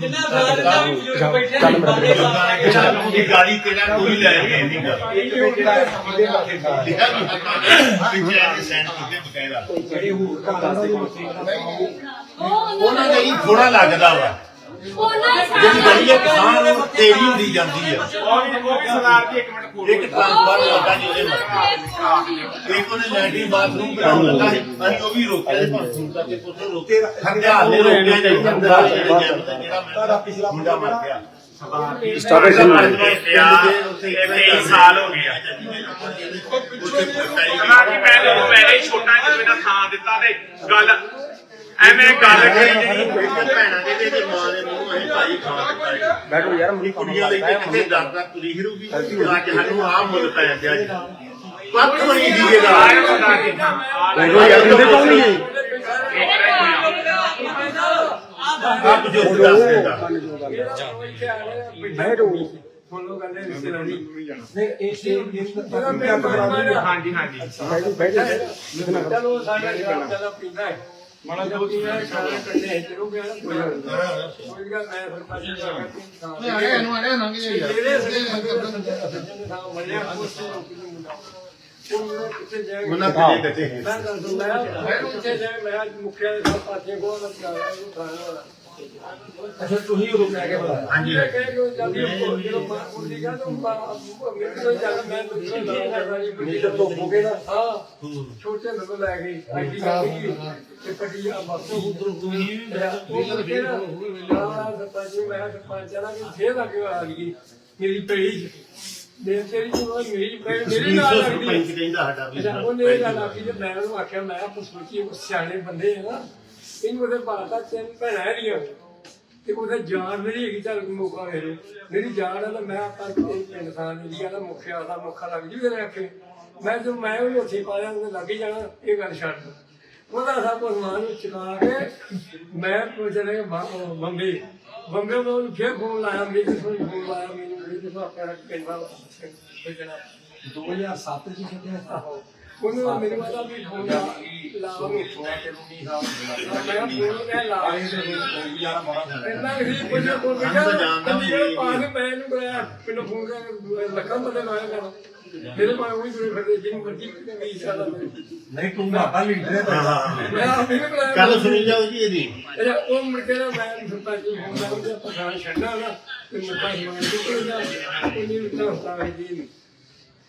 ਜਿੰਨਾ ਦਾ ਵੀ ਬਜ਼ੁਰਗ ਬੈਠੇ। ਨੇ ਬਾਰੇ ਸਾਰੇ ਦੀ ਗਾੜੀ ਤੇਰਾ ਕੋਈ ਲੈ ਕੇ ਨਹੀਂ ਗਾ ਪਿੱਛੇ ਆ ਕੇ ਸੈਂਡ ਕੀਤੇ ਬਕਾਇਦਾ। ਉਹਨਾਂ ਦਾ ਹੀ ਥੋੜਾ ਲੱਗਦਾ ਵਾ। ਜਿਹੜੀ ਗਲੀ ਹੈ ਕਿਸਾਨ ਨੂੰ ਤੇਰੀ ਹੁੰਦੀ ਜਾਂਦੀ ਆ। ਇੱਕ ਮਿੰਟ ਕੋਲ ਇੱਕ ਟ੍ਰਾਂਸਫਾਰਮਰ ਲੱਗਾ ਜੀ ਉਹਦੇ ਮੱਥੇ ਇੱਕ ਉਹਨੇ ਲੈਟਰੀ ਬਾਥਰੂਮ ਬਣਾਉਣ ਲੱਗਾ ਸੀ ਅਸੀਂ ਉਹ ਵੀ ਰੋਕਿਆ ਤੇ ਬਾਥਰੂਮ ਕਰਕੇ ਪੁੱਛੇ ਰੋਕੇ ਹਥਿਆਰ ਨੇ ਰੋਕਿਆ ਨਹੀਂ ਜਿਹੜਾ ਮੇਰਾ ਮੁੰਡਾ ਮਰ ਗਿਆ। ਸਟਾਰਟੇਸ਼ਨ ਇਹ 23 ਸਾਲ ਹੋ ਗਏ ਆ ਸਰਦਾਰ ਜੀ ਮੈਂ ਜਦੋਂ ਮੈਂ ਇਹ ਛੋਟਾ ਇਹਨਾਂ ਥਾਂ ਦਿੱਤਾ ਤੇ ਗੱਲ ਐਵੇਂ ਗੱਲ ਕਰੀ। ਜਿਹੜੀ ਭੈਣਾਂ ਦੇ ਤੇ ਇਹਦੇ ਮਾਂ ਦੇ ਮੂੰਹ ਅਸੀਂ ਭਾਈ ਖਾਣ ਦਿੱਤਾ ਬੈਠੋ ਯਾਰ ਮੁੰਡੀ ਕੁੜੀਆਂ ਲਈ ਤੇ ਕਿਤੇ ਦਰ ਦਰ ਤੁਰੀ ਫਿਰੂਗੀ। ਅੱਜ ਸਾਨੂੰ ਆਹ ਮੁੱਲ ਪੈ ਗਿਆ ਜੀ। ਦੀ ਇਹਦਾ ਆਏ ਸਰਦਾਰ ਜੀ। ਦੇਖੋ ਯਾਰ ਕਿੰਨੇ ਪਾਉ ਨਹੀਂ ਦੱਸ ਨਹੀਂ ਇਹ ਇਹ ਇਸ ਤਰ੍ਹਾਂ ਕਿਆ ਕਰਾ ਹਾਂਜੀ ਹਾਂਜੀ। ਚਲੋ ਸਾਡਾ ਸ਼ਰਾਬ ਚੱਲ ਪੀਂਦਾ ਹੈ। ਮਾੜਾ ਜਿਹਾ ਪੀਂਦਾ ਹੈ ਸਾਰੇ ਇਕੱਠੇ ਚਲੋ ਗਿਆ। ਕੋਈ ਗੱਲ ਨਹੀਂ। ਕੋਈ ਗੱਲ ਮੈਂ ਫਿਰ ਪਾਸੇ ਜਾ ਕੇ ਪੀਂਦਾ ਹਾਂ ਆਇਆ ਨੂੰ ਆਇਆ ਨੰਗ ਜੇ ਜਿਹੜੇ ਸੱਜਣ ਦਾ ਮਲਿਆ ਉਸ ਨੂੰ ਰੋਕੀ ਨੂੰ ਮੁੰਡਾ। ਉਹ ਕਿੱਥੇ ਜਾਏਗਾ? ਉਹਨਾਂ ਕਿਤੇ ਕਿਤੇ ਮੈਂ ਦੱਸ ਮੈਂ ਮੁਖਿਆ ਦੇ ਸਭ ਪਾਸੇ ਕੋਲ ਲੱਗਾ ਉਹ ਖਾਣਾ ਵਾਲਾ। ਅੱਛਾ ਤੁਸੀਂ ਉਹ ਲੈ ਕੇ ਬੁਲਾਇਆ। ਹਾਂਜੀ। ਮੈਂ ਕਹਿ ਕਿ ਜਲਦੀ ਉਹ ਜਦੋਂ ਮਾਂ ਕੁੜੀ ਗਿਆ ਤਾਂ ਮੇਰੇ ਤੋਂ ਚੱਲ ਮੈਂ ਦੂਸਰੇ ਨਾਲ ਸਾਰੀ ਬੁੱਢੀ ਤੋਂ ਤੋਪੋਗੇ ਨਾ। ਹਾਂ ਛੋਟੇ ਨੂੰ ਲੈ ਗਈ ਆਈਡੀ ਕਰ ਗਈ ਤੇ ਕੱਢੀ ਆ ਬਸ। ਉਧਰ ਤੁਸੀਂ ਉਹ ਕਰਕੇ ਨਾ ਆ ਸਰਪੰਚ ਨੂੰ ਮੈਂ ਸਰਪੰਚ ਆਣਾ ਕਿ ਫੇਰ ਆ ਕੇ ਆ ਗਈ ਮੇਰੀ ਪੇੜੀ ਦੇ ਤੇਰੀ ਨੂੰ ਮੇਰੀ ਪੇੜੀ ਮੇਰੇ ਨਾਲ ਆ ਗਈ। ਸਰਪੰਚ ਕਹਿੰਦਾ ਸਾਡਾ ਵੀ ਅੱਛਾ ਉਹਨੇ ਇਹ ਗੱਲ ਆਖੀ ਜੇ ਮੈਂ ਉਹਨੂੰ ਆਖਿਆ ਮੈਂ ਆਪ ਸੋਚੀ ਸਿਆਣੇ ਬੰਦੇ ਆ ਨਾ ਇਹਨੂੰ ਉਹਦੇ ਬਾਤਾਂ ਤਿੰਨ ਭੈਣਾਂ ਇਹਦੀਆਂ ਤੇ ਉਹਦੇ ਜਾਨ ਮੇਰੀ ਹੈਗੀ ਚੱਲ ਮੌਕਾ ਦੇ ਦੇ। ਮੇਰੀ ਜਾਨ ਆ ਤਾਂ ਮੈਂ ਆਪਾਂ ਤੇ ਇਨਸਾਨ ਦੀ ਗੱਲ ਮੁਖਿਆ ਦਾ ਮੁਖਾ ਲੱਗ ਜੂ ਤੇਰੇ ਆਖੇ। ਮੈਂ ਜੋ ਮੈਂ ਉਹਨੂੰ ਉੱਥੇ ਪਾਇਆ ਉਹਨੇ ਲੱਗ ਹੀ ਜਾਣਾ ਇਹ ਗੱਲ ਛੱਡ ਦੋ। ਉਹਦਾ ਸਭ ਕੁਝ ਮਾਂ ਨੂੰ ਚੁਕਾ ਕੇ ਮੈਂ ਪੁੱਛਣੇ ਬੰਬੇ। ਬੰਬੇ ਤੋਂ ਉਹਨੂੰ ਫੇਰ ਫੋਨ ਲਾਇਆ ਮੇਰੇ ਕੋਲ ਫੋਨ ਲਾਇਆ ਮੈਨੂੰ ਮੇਰੇ ਕੋਲ ਆਪਣਾ ਕਹਿੰਦਾ ਭੇਜਣਾ 2007 ਚ ਛੱਡਿਆ ਆਹੋ। ਉਹਨੂੰ ਮੇਰੇ ਵਾਲਾ ਵੀ ਫੋਨ ਲਾ ਲਾ ਨੂੰ ਫੋਨ ਤੇ ਰੂਮੀ ਸਾਹਿਬ ਮੈਂ ਫੋਨ ਮੈਂ ਲਾ ਯਾਰ ਮਾਰਾ ਇੰਨਾ ਹੀ ਕੁਝ ਕੋਲ ਬੈਠਾ ਕੰਦੀ ਪਾਸ ਮੈਂ ਇਹਨੂੰ ਕਰਾਇਆ ਮੈਨੂੰ ਫੋਨ ਕਰ ਲੱਖਾਂ ਬੰਦੇ ਲਾਇਆ ਕਰ ਮੇਰੇ ਮਾਂ ਉਹੀ ਬੜੇ ਫਿਰਦੇ ਜਿੰਨ ਮਰਜ਼ੀ ਵੀ ਸਾਲਾ ਨਹੀਂ ਤੂੰ ਬਾਬਾ ਲੀਡਰ ਹੈ ਕੱਲ ਸੁਣੀ ਜਾਓ ਜੀ ਇਹਦੀ ਇਹ ਉਹ ਮੁੜ ਕੇ ਨਾ ਮੈਂ ਸਰਪੰਚ ਨੂੰ ਫੋਨ ਲਾਉਂਦਾ ਆਪਾਂ ਖਾਣਾ ਛੱਡਣਾ ਨਾ ਤੇ ਮੈਂ ਮਾਰ ਕੇ ਕੋਈ ਨਾ ਉਹਨੇ ਉੱਤਾ ਹੁੰਦਾ ਜੀ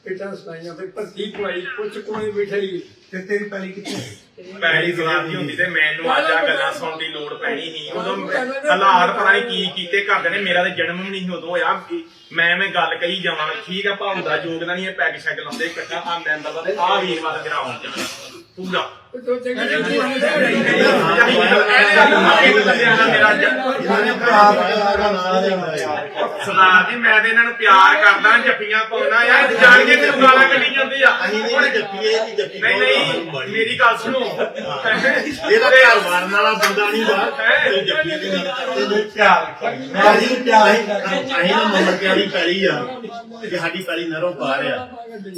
ਇਟਾਂ ਸਪਾਈਆਂ ਤੇ ਭਰਤੀ ਪਵਾਈ ਕੁਛ ਕੋਈ ਬਿਠਾਈ ਤੇ ਤੇਰੀ ਪਹਿਲੀ ਕਿੱਥੇ? ਪੈੜੀ ਸਲਾਮੀ ਹੁੰਦੀ ਤੇ ਮੈਨੂੰ ਅੱਜ ਆ ਗੱਲਾਂ ਸੁਣਨ ਦੀ ਲੋੜ ਪੈਣੀ ਸੀ। ਉਦੋਂ ਹਾਲਾਤ ਪਤਾ ਨਹੀਂ ਕੀ ਕੀਤੇ ਕਰਦੇ ਨੇ ਮੇਰਾ ਤੇ ਜਨਮ ਵੀ ਨਹੀਂ ਉਦੋਂ ਹੋਇਆ। ਮੈਂ ਮੈਂ ਗੱਲ ਕਹੀ ਜਾਵਾਂ ਠੀਕ ਆ ਭਾਉ ਦਾ ਯੋਗਦਾਨ ਨਹੀਂ ਇਹ ਪੈਗ ਸ਼ੈਗ ਲਾਉਂਦੇ ਇਕੱਠਾ ਆ ਮੈਂਬਰ ਦਾ ਤੇ ਆ ਵੀ ਵਾਰ ਗਰਾਉਂ ਜਾਣਾ। ਪੂਰਾ। ਸਰਦਾਰ ਜੀ ਮੈਂ ਤੇ ਇਹਨਾਂ ਨੂੰ ਪਿਆਰ ਕਰਦਾ ਜੱਫੀਆਂ ਪਾਉਣਾ ਯਾਰ ਜਾਣ ਕੇ ਮੈਨੂੰ ਗਾਲਾਂ ਕੱਢੀ ਜਾਂਦੇ ਆ। ਅਸੀਂ ਨਹੀਂ ਜੱਫੀ ਇਹ ਨਹੀਂ ਜੱਫੀ ਨਹੀਂ ਨਹੀਂ ਮੇਰੀ ਗੱਲ ਸੁਣੋ। ਇਹਦਾ ਘਰ ਮਾਰਨ ਵਾਲਾ ਬੰਦਾ ਨਹੀਂ ਗਾ। ਤੇ ਜੱਫੀ ਦੀ ਨੇ ਪਿਆਰ ਅਸੀਂ ਨਾ ਦੀ ਪੈਲੀ ਆ ਕਿ ਸਾਡੀ ਪੈਲੀ ਨਰੋਂ ਪਾ ਰਿਆ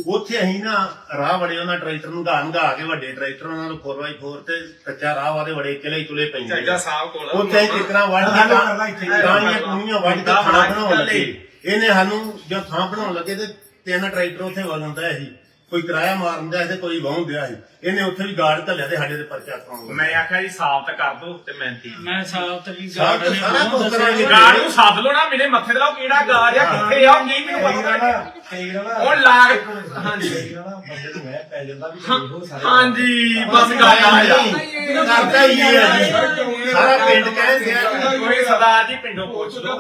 ਉੱਥੇ ਅਸੀਂ ਨਾ ਰਾਹ ਵੜੇ ਉਹਨਾਂ ਟਰੈਕਟਰ ਨੂੰ ਘਾਣ ਘਾ ਕੇ ਵੱਡੇ ਟਰੈਕਟਰ ਉਹਨਾਂ ਨੂੰ 4x4 ਤੇ ਕੱਚਾ ਰਾਹ ਵਾਦੇ ਵੜੇ ਕਿਲੇ ਚੁਲੇ ਪੈਂਦੇ ਚਾਹੀਦਾ ਸਾਹਿਬ ਕੋਲ ਉੱਥੇ ਹੀ ਕਿਤਨਾ ਵੱਢ ਕੇ ਗਾਣੀਆਂ ਕੁਣੀਆਂ ਵੱਢ ਕੇ ਥਾਂ ਬਣਾਉਣ ਲੱਗੇ ਇਹਨੇ ਸਾਨੂੰ ਜਦ ਥਾਂ ਬਣਾਉਣ ਲੱਗੇ ਤੇ ਤਿੰਨ ਟਰੈਕਟਰ ਉੱਥੇ ਵਗਾਉਂਦਾ ਸੀ ਕੋਈ ਕਿਰਾਇਆ ਮਾਰਦਾ ਸੀ ਤੇ ਕੋਈ ਵਾਹੁੰਦਿਆ ਸੀ। ਇਹਨੇ ਉੱਥੇ ਵੀ ਗਾਰਡ ਘੱਲਿਆ ਤੇ ਸਾਡੇ ਤੇ ਪਰਚਾ ਕਰਾਉਂਦਾ ਮੈਂ ਆਖਿਆ ਜੀ ਸਾਬਤ ਕਰ ਦੋ ਤੇ ਮੈਂ ਸਾਫ਼ ਵੀ ਸਾਰਾ ਕੁਛ- ਸਾਰਾ ਕੁਝ ਕਰਾਂਗੇ। ਗਾੜ ਨੂੰ ਸੱਦ ਲੋ ਨਾ ਮੇਰੇ ਮੱਥੇ ਤੇ ਲਾਓ ਕਿਹੜਾ ਗਾੜ ਆ ਕਿੱਥੇ ਆ ਕੀ ਮੈਨੂੰ ਪਤਾ ਨਹੀਂ ਉਹ ਲਾਗ ਹਾਂਜੀ ਕਈ ਨਾ। ਬੰਦੇ ਨੂੰ ਮੈਂ ਪੈ ਜਾਂਦਾ ਵੀ ਇਹੋ ਸਾਰੇ ਹਾਂਜੀ ਬਸ ਗੱਲ ਆ। ਜਾ ਕਰਦਾ ਹੀ ਇਹ ਆ ਜੀ। ਸਾਰਾ ਪਿੰਡ ਕਹਿੰਦੇ ਆ ਕੋਈ ਸਰਦਾਰ ਜੀ ਪਿੰਡੋਂ ਪੁੱਛ ਲਓ।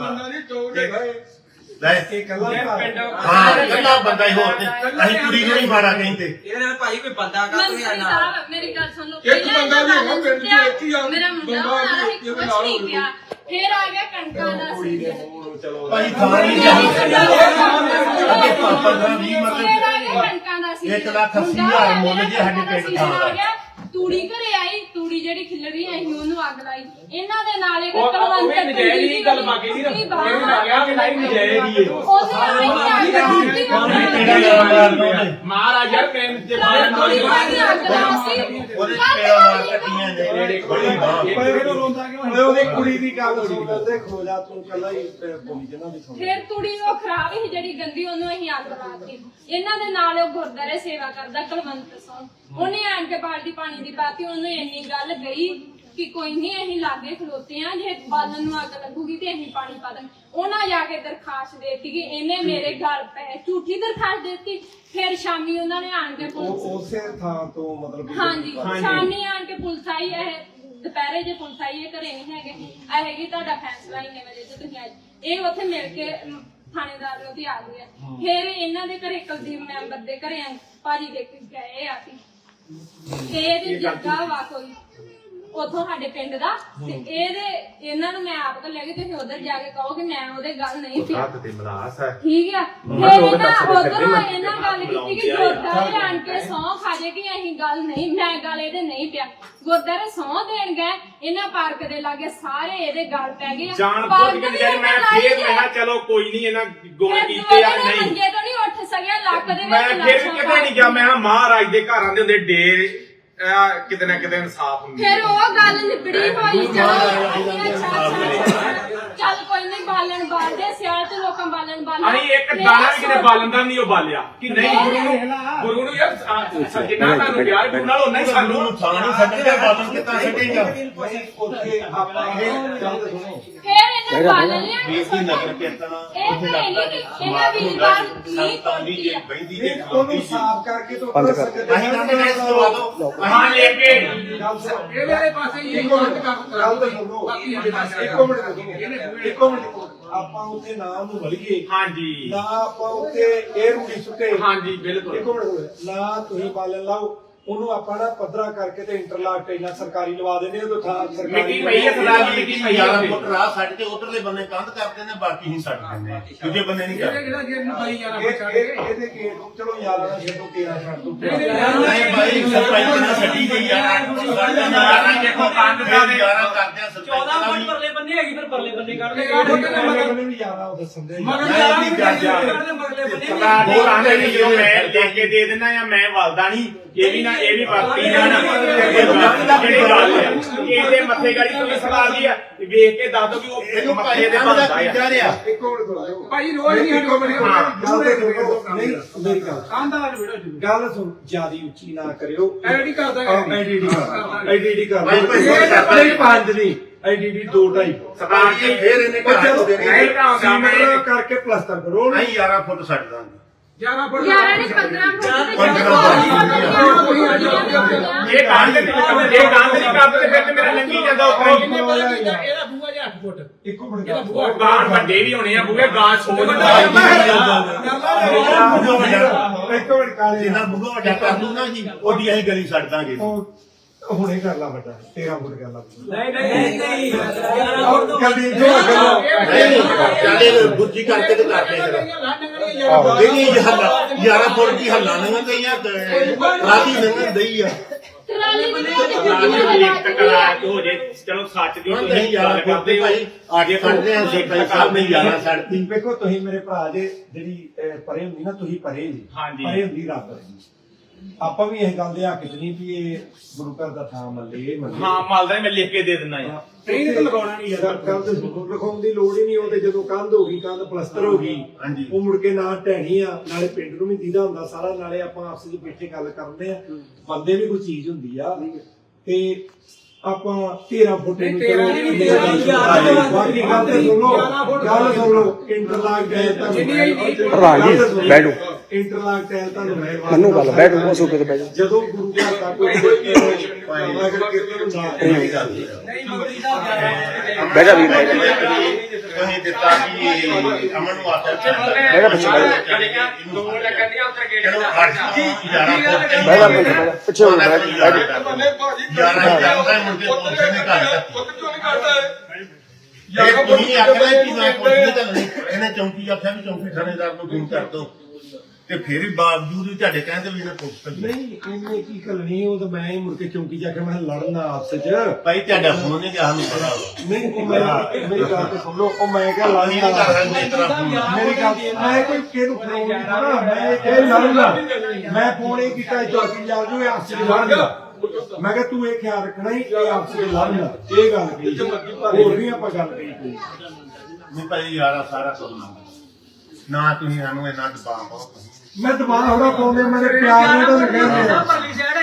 ਲੈ। ਇਹ ਕੱਲਾ ਹਾਂ ਕੱਲਾ ਬੰਦਾ ਹੀ ਹੋਰ ਤੇ ਅਸੀਂ ਕੁੜੀ ਨੂੰ ਨਹੀਂ ਮਾੜਾ ਕਹਿੰਦੇ। ਇਹਦੇ ਨਾਲ ਭਾਈ ਕੋਈ ਬੰਦਾ ਕਾ ਮੰਤਰੀ ਕੋਈ ਨਾ। ਸਾਹਿਬ ਮੇਰੀ ਗੱਲ ਸੁਣ ਲਓ। ਇੱਕ ਬੰਦਾ ਵੀ ਹੈਗਾ ਪਿੰਡ 'ਚ, ਇੱਕ ਹੀ ਆ, ਮੇਰਾ ਮੁੰਡਾ ਬੰਦਾ ਹੋਣਾ ਵੀ ਸੀ ਇਹਦੇ ਕੁਛ ਨਾਲ ਨਹੀਂ। ਪਿਆ ਫਿਰ ਆ ਗਿਆ ਕਣਕਾਂ ਦਾ ਸੀਜ਼ਨ ਚਲੋ। ਭਾਈ ਥਾਂ ਨਹੀਂ ਅੱਗੇ ਪਾਪਾ ਦਾ ਵੀ ਫਿਰ ਆ ਮਤਲਬ ਗਿਆ ਕਣਕਾਂ ਦਾ ਸੀਜ਼ਨ ਇੱਕ ਲੱਖ ਅੱਸੀ ਹਜ਼ਾਰ ਮੁੱਲ ਜੇ ਸਾਡੇ ਪਿੰਡ ਥਾਂ ਦਾ। ਤੂੜੀ ਘਰੇ ਆਈ। ਜਿਹੜੀ ਖਿਲਰੀ ਐ ਅਸੀਂ ਉਹਨੂੰ ਅੱਗ ਲਾਈ। ਇਹਨਾਂ ਦੇ ਨਾਲ ਇੱਕ ਉਹ- ਉਹ ਕਲਵੰਤ ਨਜਾਇਜ਼ ਹੀ ਗੱਲ ਬਾਕੀ ਦੀ ਨਾ। ਦੀ ਇਹ ਵੀ ਨਾ ਕਿਹਾ ਕਿ ਨਹੀਂ ਨਜਾਇਜ਼ ਹੀ ਹੈ। ਉਹਦੇ ਨਾਲ ਅਸੀਂ ਅੱਗ ਲਾਤੀ ਕਿਹੜਾ ਨਾਮ ਮਾਰਨਾ ਉਹਨੇ? ਮਹਾਰਾਜ ਯਾਰ ਮੈਂ ਜੇ ਰਾਤ ਨੂੰ ਹੀ ਸਾਡੀ ਅੱਗ ਲਾਤੀ ਉਹਦੇ ਪੇੜਾ ਮਾਰ ਕੱਟੀਆਂ ਨੇ। ਬੜੀ ਬਾਹ ਓਏ ਉਹਦੀ ਕੁੜੀ ਦੀ ਗੱਲ ਸੁਣ ਲੈਂਦੇ ਖੋ ਜਾ ਤੂੰ ਕੱਲਾ ਹੀ ਅਹ, ਬੋਲੀ ਜਨਾ ਦੀ ਸੁਣ। ਫਿਰ ਤੂੜੀ ਉਹ ਖਰਾਬ ਸੀ ਜਿਹੜੀ ਗੰਦੀ ਉਹਨੂੰ ਅਸੀਂ ਅੱਗ ਲਾਤੀ। ਇਹਨਾਂ ਦੇ ਨਾਲ ਉਹ ਗੁਰਦਾਰੇ ਸੇਵਾ ਕਰਦਾ ਕਲਵੰਤ ਸਿੰਘ। ਉਹਨੇ ਆਣ ਕੇ ਬਾਲਟੀ ਪਾਣੀ ਦੀ ਪਾਤੀ ਉਹਨੂੰ ਇੰਨੀ ਗੱਲ ਗਈ ਕਿ ਕੋਈ ਨਹੀਂ ਅਸੀਂ ਲਾਗੇ ਖਲੋਤੇ ਆ ਜੇ ਬਾਲਣ ਨੂੰ ਅੱਗ ਲੱਗੂਗੀ ਤੇ ਅਸੀਂ ਪਾਣੀ ਪਾ ਦਾਂਗੇ। ਉਹਨਾਂ ਜਾ ਕੇ ਦਰਖਾਸਤ ਦੇਤੀ ਕਿ ਇਹਨੇ ਮੇਰੇ ਘਰ ਪੈ ਝੂਠੀ ਦਰਖਾਸਤ ਦਿੱਤੀ। ਫਿਰ ਸ਼ਾਮੀ ਉਹਨਾਂ ਨੇ ਆਣ ਕੇ ਉਹ ਪੁਲਿਸ ਉਸੇ ਥਾਂ ਤੋਂ ਮਤਲਬ ਕਿ- ਹਾਂਜੀ ਸ਼ਾਮੀ ਆਣ ਕੇ ਪੁਲਿਸ ਆਈ ਇਹ ਦੁਪਹਿਰੇ ਜੇ ਪੁਲਿਸ ਆਈ ਇਹ ਘਰੇ ਨਹੀਂ ਹੈਗੇ। ਇਹ ਹੈਗੀ ਤੁਹਾਡਾ ਫੈਸਲਾ ਇੰਨੇ ਵਜੇ ਤੇ ਤੁਸੀਂ ਅੱਜ। ਇਹ ਉੱਥੇ ਮਿਲ ਕੇ ਅਮ, ਥਾਣੇਦਾਰ ਨੂੰ ਤੇ ਆ ਗਏ ਆ। ਫਿਰ ਇਹਨਾਂ ਦੇ ਘਰੇ ਕੁਲਦੀਪ ਮੈਂਬਰ ਦੇ ਘਰੇ ਆਂ- ਭਾਜੀ ਦੇ ਕੇ ਗਏ ਆ ਸੀ ਤੇ ਇਹਦੀ ਜੱਗਾ ਵਾ ਕੋਈ। ਉਥੋਂ ਸਾਡੇ ਪਿੰਡ ਦਾ ਤੇ ਇਹਦੇ ਇਹਨਾਂ ਨੂੰ ਮੈਂ ਆਪ ਕੱਲੇ ਗਈ ਤੁਸੀਂ ਉਧਰ ਜਾ ਕੇ ਕਹੋ ਕਿ ਮੈਂ ਉਹਦੇ ਗੱਲ ਨਹੀਂ ਪਿਆ ਤੇ ਮਲਾਸ ਹੈ। ਠੀਕ ਆ। ਫਿਰ ਇਹਨਾਂ ਉਧਰੋਂ ਇਹਨਾਂ ਗੱਲ ਕੀਤੀ ਕਿ ਗੁਰਦਾਰੇ ਆਣ ਕੇ ਸਹੁੰ ਖਾ ਜੇ ਕਿ ਅਸੀਂ ਗੱਲ ਨਹੀਂ ਮੈਂ ਗੱਲ ਇਹਦੇ ਨਹੀਂ ਪਿਆ। ਗੁਰਦਾਰੇ ਸਹੁੰ ਦੇਣ ਗਏ ਇਹਨਾਂ ਪਾਰਕ ਦੇ ਲਾਗੇ ਸਾਰੇ ਇਹਦੇ ਗੱਲ ਪੈ ਗਏ ਆ। ਜਾਣ ਬੁੱਝ ਕੇ ਜਦ ਮੈਂ ਫੇਰ ਮੈਂ ਕਿਹਾ ਚਲੋ ਕੋਈ ਨਹੀਂ ਇਹਨਾਂ ਗੁਣ ਕੀਤੇ ਆ ਨਹੀਂ। ਮੰਜੇ ਤੋਂ ਨਹੀਂ ਉੱਠ ਸਕਿਆ ਲੱਕ ਦੇ ਵਿੱਚ ਮੈਂ ਫਿਰ ਕਿਤੇ ਨਹੀਂ ਗਿਆ ਮੈਂ ਮਹਾਰਾਜ ਦੇ ਘਰਾਂ ਦੇ ਹੁੰਦੇ ਡੇਰ। ਅਹ, ਕਿਤੇ ਨਾ ਕਿਤੇ ਇਨਸਾਫ ਹੁੰਦੀ ਫਿਰ ਉਹ ਗੱਲ ਨਿਬੜੀ ਹੋਈ ਚਲੋ ਚੱਲ ਕੋਈ ਨਹੀਂ ਬਾਲਣ ਬਾਲਦੇ ਸਿਆਲ ਤੇ ਲੋਕਾਂ ਬਾਲਣ ਬਾਲਣ ਅਸੀਂ ਇੱਕ ਦਾਣਾ ਵੀ ਕਿਤੇ ਬਾਲਣ ਦਾ ਨਹੀਂ ਉਹ ਬਾਲਿਆ। ਕਿ ਨਹੀਂ ਗੁਰੂ ਨੂੰ ਗੁਰੂ ਨੂੰ ਯਾਰ ਆ- ਜਿੰਨਾ ਤੁਹਾਨੂੰ ਪਿਆਰ ਗੁਰੂ ਨਾਲ ਉਹਨਾਂ ਹੀ ਸਾਨੂੰ ਸਾਨੂੰ ਨੂੰ ਥਾਂ ਨਹੀਂ ਛੱਡਿਆ ਬਾਦਲ ਕਿੱਦਾਂ ਛੱਡੇਗਾ। ਨਹੀਂ, ਉੱਥੇ ਆਪਾਂ ਇਹ ਗੱਲ ਸੁਣੋ ਫਿਰ ਬਾਲਣ ਵੀਰ ਦੀ ਨਗਰ ਕੀਰਤਨ ਇਹ ਘਰੇ ਨਹੀਂ ਕਿ ਇਹਨਾਂ ਵੀਰਵਾਰ ਨਹੀਂ ਸੰਤਾਂ ਦੀ ਜੇ ਆ। ਬੈਂਦੀ ਦੇ ਨਹੀਂ, ਖਲੋਤੀ ਉਹਨੂੰ ਸੀ। ਸਾਫ਼ ਕਰਕੇ ਤੋਂ ਉੱਪਰ ਸਕਦੇ ਅਸੀਂ ਕਹਿੰਦੇ ਨੇ ਇਸ ਤੋਂ ਬਾਅਦੋਂ ਹਾਂ ਲੈ ਕੇ ਗੱਲ ਸੁਣ। ਇਹ ਵਾਲੇ ਪਾਸੇ ਹੀ ਇੱਕ ਮਿੰਟ ਗੱਲ ਤਾਂ ਸੁਣੋ। ਬਾਕੀ ਇਹਦੇ ਪਾਸੇ ਇੱਕ ਮਿੰਟ ਸੁਣੋ ਇੱਕ ਮਿੰਟ। ਆਪਾਂ ਉੱਥੇ ਨਾ ਉਹਨੂੰ ਵਲੀਏ ਹਾਂਜੀ। ਨਾ ਆਪਾਂ ਉੱਥੇ ਇਹ ਰੂੜੀ ਸੁੱਟੇ ਹਾਂਜੀ ਬਿਲਕੁਲ। ਇੱਕ ਮਿੰਟ ਹੋਇਆ ਨਾ ਤੁਸੀਂ ਬਾਲਣ ਲਾਓ। ਉਹਨੂੰ ਆਪਾਂ ਨਾ ਪੱਧਰਾ ਕਰਕੇ ਤੇ ਇੰਟਰਲਾਕ ਟੈਲਾਂ ਸਰਕਾਰੀ ਲਵਾ ਦਿੰਦੇ ਆ ਤੇ ਸਰਕਾਰੀ ਮਿੱਟੀ ਪਈ ਹੈ ਸਰਦਾਰ ਜੀ ਮਿੱਟੀ ਪਈ ਹੈ 11 ਫੁੱਟ ਰਾਹ ਛੱਡ ਕੇ ਉਧਰਲੇ ਬੰਨੇ ਕੰਧ ਕਰਦੇ ਨੇ ਬਾਕੀ ਹੀ ਛੱਡ ਦਿੰਦੇ ਦੂਜੇ ਬੰਨੇ ਨਹੀਂ ਕਰਦੇ। ਜਿਹੜਾ ਜੇ ਨੂੰ ਬਾਈ ਯਾਰ ਇਹ ਆਪਾਂ ਛੱਡ ਇਹ- ਕੇ ਇਹਦੇ ਗੇਟ ਨੂੰ ਚਲੋ ਯਾਰਾਂ ਨਾਲ ਛੱਡੋ ਤੇਰਾ ਛੱਡ ਦੋ। ਨਹੀਂ ਭਾਈ ਸਰਪੰਚ ਨੇ ਛੱਡੀ ਗਈ ਆ। 8 ਫੁੱਟ ਛੱਡ ਦਿੰਦੇ ਆ ਦੇਖੋ ਕੰਧ ਦਾ ਫਿਰ 11 ਕਰਦੇ ਆ ਸਰਪੰਚ 14 ਦਾ ਫੁੱਟ ਵੀ। ਪਰਲੇ ਬੰਨੇ ਹੈਗੀ ਫਿਰ ਪਰਲੇ ਬੰਨੇ ਕੱਢ ਇਹ ਦੇ ਦੇ ਮਗਰ ਮੈਨੂੰ ਯਾਰਾਂ ਉਹ ਦੱਸਣ ਦੇ। ਮਗਰ ਨਹੀਂ, ਯਾਰਾਂ ਨਹੀਂ, ਵੀ ਜਾ- ਜਾ। ਕੱਢ ਦੇ ਮਗਲੇ ਬੰਨੇ ਸਰਦਾਰ ਜੀ ਕਹਿੰਦੇ ਨੇ ਜਦੋਂ ਮੈਂ ਦੇਖ ਕੇ ਦੇ ਦਿੰਦਾ ਜਾਂ ਮੈਂ ਵਲਦਾ ਨਹੀਂ ਇਹ ਵੀ ਨਾ ਇਹ ਵੀ ਵਰਤੀ ਗੱਲ ਹੈ ਕਿ ਇਹਦੇ ਮੱਥੇ ਗਾੜੀ ਕੋਈ ਸਰਦਾਰ ਜੀ ਆ। ਵੇਖ ਕੇ ਦੱਸ ਦੋ ਕਿ ਉਹ ਇਹਨੂੰ ਮੱਥੇ ਭਾਈ ਦੇ ਕੰਮ ਦਾ ਬੰਦਾ ਕੀ ਆ। ਜਾ ਰਿਹਾ। ਇੱਕੋ ਮਿੰਟ ਸੁਣੋ ਭਾਈ ਰੋਜ਼ ਨਹੀਂ ਹਟੋ ਬਣੇ ਹਾਂ। ਗੱਲ ਤੇ ਸੁਣੋ ਨਹੀਂ ਮੇਰੀ ਗੱਲ ਆਂਦਾ ਵਾਲੀ ਵੀਡੀਓ ਜੀ ਗੱਲ ਸੁਣ ਜਿਆਦੀ ਉੱਚੀ ਨਾ ਕਰਿਓ। ਐਡੀ ਕਰਦਾ ਐਡੀਡੀ ਕਰ। ਐਡੀਡੀ ਕਰ। ਭਾਈ, ਭਾਈ, ਨਹੀਂ ਪੰਜ ਨਹੀਂ ਢਾਈ। ਸਰਦਾਰ ਜੀ ਫਿਰ ਇਹਨੇ ਘਰ ਦੇ ਦੇਣੇ ਸੀਮੈਂਟ ਕਰਕੇ ਪਲਸਤਰ ਕਰੋ। ਨਹੀਂ 11 ਫੁੱਟ ਛੱਡ ਦਾਂਗੇ। 11 ਫੁੱਟ 11 ਨਹੀਂ 15 ਫੁੱਟ ਤੇ ਇਹ ਕੰਧ ਇਹ ਕੰਧ ਨਹੀਂ ਕਰਦੇ ਤੇ ਫਿਰ ਤੇ ਮੇਰਾ ਲੰਗੀ ਜਾਂਦਾ ਉੱਪਰ ਕਿੰਨੇ ਕੀਤਾ ਇਹਦਾ ਬੂਆ ਜਿਹਾ 8 ਫੁੱਟ? ਇੱਕੋ ਬੂਆ ਗਾਂ ਵੱਡੇ ਵੀ ਹੋਣੇ ਆ ਬੂਹੇ ਗਾਂ ਸੋਚ ਇੱਕੋ ਮਿੰਟ ਕਾਲੇ। ਜਿੰਨਾ ਬੁੱਗਾ ਵੱਡਾ ਕਰ ਲੂ ਨਾ ਜੀ ਉਹਦੀ ਅਸੀਂ ਗਲੀ ਛੱਡ ਦਾਂਗੇ। ਹੁਣੇ ਕਰ ਲਾ ਵੱਡਾ 13 ਫੁੱਟ ਕਰ ਲਾ ਨਹੀਂ ਨਹੀਂ ਨਹੀਂ 11 ਫੁੱਟ ਤੋਂ ਕਦੀ ਜੋ ਕਰੋ ਨਹੀਂ ਚੱਲ ਬੁੱਝੀ ਕਰਕੇ ਤੇ ਕਰਦੇ ਫਿਰ ਨਹੀਂ ਨਹੀਂ ਇਹ ਹੱਲਾ 11 ਫੁੱਟ ਦੀ ਹੱਲਾ ਨੰਗਨ ਦਈ ਆ ਰਾਤੀ ਨੰਗਨ ਦਈ ਆ ਟਰਾਲੀ ਦੀ ਇੱਕ ਟਕਰਾ ਹੋ ਜੇ ਚਲੋ ਸੱਚ ਦੀ ਨਹੀਂ ਤੁਸੀਂ 11 ਗੱਲ ਫੁੱਟ ਕਰਦੇ ਭਾਈ ਅੱਜ ਕੱਢਦੇ ਆ ਸਰਪੰਚ ਸਾਹਿਬ ਨੇ 11 ਛੱਡਤੀ ਵੇਖੋ ਤੁਸੀਂ ਮੇਰੇ ਭਰਾ ਜੇ ਜਿਹੜੀ ਪਰੇ ਹੁੰਦੀ ਨਾ ਤੁਸੀਂ ਪਰੇ ਜੀ। ਪਰੇ ਹੁੰਦੀ ਰੱਬ ਆਪਾਂ ਵੀ ਇਹ ਗੱਲ ਦੇ ਹੱਕ ਚ ਨਹੀਂ ਵੀ ਇਹ ਗੁਰੂ ਘਰ ਦਾ ਥਾਂ ਇਹ ਮੰਨੇ ਹਾਂ ਮਲਦਾ ਮੈਂ ਲਿਖ ਕੇ ਦੇ ਦਿੰਦਾ ਆ ਨਹੀਂ ਤਾਂ ਲਗਾਉਣਾ ਨਹੀਂ ਯਾਰ। ਕੰਧ ਲਿਖਾਉਣ ਦੀ ਲੋੜ ਹੀ ਨਹੀਂ ਉਹ ਤੇ ਜਦੋਂ ਕੰਧ ਹੋ ਗਈ ਕੰਧ ਪਲਸਤਰ ਹੋ ਗਈ ਹਾਂਜੀ। ਉਹ ਮੁੜ ਕੇ ਨਾ ਢਹਿਣੀ ਆ ਨਾਲੇ ਪਿੰਡ ਨੂੰ ਵੀ ਦੀਦਾ ਹੁੰਦਾ ਸਾਰਾ ਨਾਲੇ ਆਪਾਂ ਆਪਸ ਵਿੱਚ ਬੈਠੇ ਗੱਲ ਕਰਦੇ ਆ। ਬੰਦੇ ਵੀ ਕੋਈ ਚੀਜ਼ ਹੁੰਦੀ ਆ ਤੇ ਆਪਾਂ 13 ਫੁੱਟ ਨਹੀਂ, ਨੂੰ 13 ਚਲੋ ਨਹੀਂ, 13 ਨਹੀਂ, 11 ਫੁੱਟ। ਬਾਕੀ ਗੱਲ ਤੇ ਸੁਣੋ 11 ਫੁੱਟ ਗੱਲ ਸੁਣੋ ਇੰਟਰਲਾਕ ਟੈਲ ਤਾਂ ਜਿੰਨੀ ਆਈ ਨਹੀਂ। ਪ੍ਰਧਾਨ ਜੀ, ਬੈਠੋ। ਇੰਟਰਲਾਕ ਟੈਲ ਤਾਂ ਮੈਂ ਮੈਨੂੰ ਗੱਲ ਬੈਠ ਉਹ ਸੁੱਕੇ ਤੇ ਬੈਠ ਜਦੋਂ ਗੁਰੂ ਘਰ ਦਾ ਕੋਈ ਅਗਰ ਕਿਤੇ ਨੂੰ ਨਾ ਨਹੀਂ ਮਗਰੀ ਦਾ 11 ਬਹਿ ਜਾ ਵੀਰ। ਤੁਸੀਂ ਦਿੱਤਾ ਕਿ ਅਮਨ ਨੂੰ ਬਹਿ ਜਾ ਪਿੱਛੇ ਜਾ। ਦੋ ਲੱਗਦੀਆਂ ਉੱਤਰ ਗੇਟ ਦਾ 8 11 ਫੁੱਟ ਬਹਿ ਜਾ ਪਿੱਛੇ ਜਾ ਪਿੱਛੇ ਜਾ ਜਾ 11 ਜਾਂਦਾ ਮੁੜ ਕੇ ਪੁਲਿਸ ਨੇ ਘਰ ਇਹ? ਤੁਸੀਂ ਆਖਿਆ ਕਿ ਮੈਂ ਪੁਲਿਸ ਨਹੀਂ ਕਰਨੀ। ਇਹਨੇ ਚੌਂਕੀ ਆਖਿਆ ਵੀ ਚੌਂਕੀ ਥਾਣੇਦਾਰ ਨੂੰ ਫੋਨ ਕਰ ਦੋ। ਤੇ ਫਿਰ ਵੀ ਬਾਵਜੂਦ ਵੀ ਤੁਹਾਡੇ ਕਹਿੰਦੇ ਵੀ ਇਹਨੇ ਪੁੱਛ ਕੱਢੀ ਨਹੀਂ ਇਹਨੇ ਕੀ ਕਰਨੀ? ਉਹ ਤਾਂ ਮੈਂ ਹੀ ਮੁੜ ਕੇ ਚੌਂਕੀ ਜਾ ਕੇ ਮੈਂ ਲੜਨਾ ਆਪਸ ਚ ਭਾਈ ਤੁਹਾਡਾ ਫੋਨ ਨਹੀਂ ਗਿਆ ਸਾਨੂੰ ਪਤਾ ਵਾ। ਨਹੀਂ ਉਹ ਮੈਂ ਮੇਰੀ ਗੱਲ ਤੇ ਸੁਣ ਲਓ ਉਹ ਮੈਂ ਕਿਹਾ ਅਸੀਂ ਨਹੀਂ ਕਰ ਸਕਦੇ ਇਸ ਤਰ੍ਹਾਂ ਲੜਨਾ ਫੋਨ। ਮੇਰੀ ਗੱਲ ਮੈਂ ਕੋਈ ਕਿਹਨੂੰ ਫੋਨ ਨਹੀਂ ਕਰਨਾ ਮੈਂ ਇਹ ਲੜਨਾ। ਮੈਂ ਫੋਨ ਹੀ ਕੀਤਾ ਚੌਕੀ ਜਾ ਜੂ ਇਹ ਆਪਸ ਚ ਲੜਨਾ। ਮੈਂ ਕਿਹਾ ਤੂੰ ਇਹ ਖਿਆਲ ਰੱਖਣਾ ਹੀ ਇਹ ਆਪਸ ਚ ਲੜਨਾ। ਇਹ ਗੱਲ ਕਹੀ ਹੋਰ ਨਹੀਂ ਆਪਾਂ ਗੱਲ ਕਹੀ ਕੋਈ। ਨਹੀਂ ਭਾਈ ਯਾਰਾ ਸਾਰਾ ਕੁਝ ਨਾ। ਨਾ ਤੁਸੀਂ ਸਾਨੂੰ ਇੰਨਾ ਦਬਾਅ ਪਾਓ। ਮੈਂ ਦਬਾਅ ਹੋਣਾ ਪਾਉਂਦੇ ਮੇਰੇ ਪਿਆਰ ਨਾਲ ਤਾਂ ਕਹਿੰਦੇ ਆ।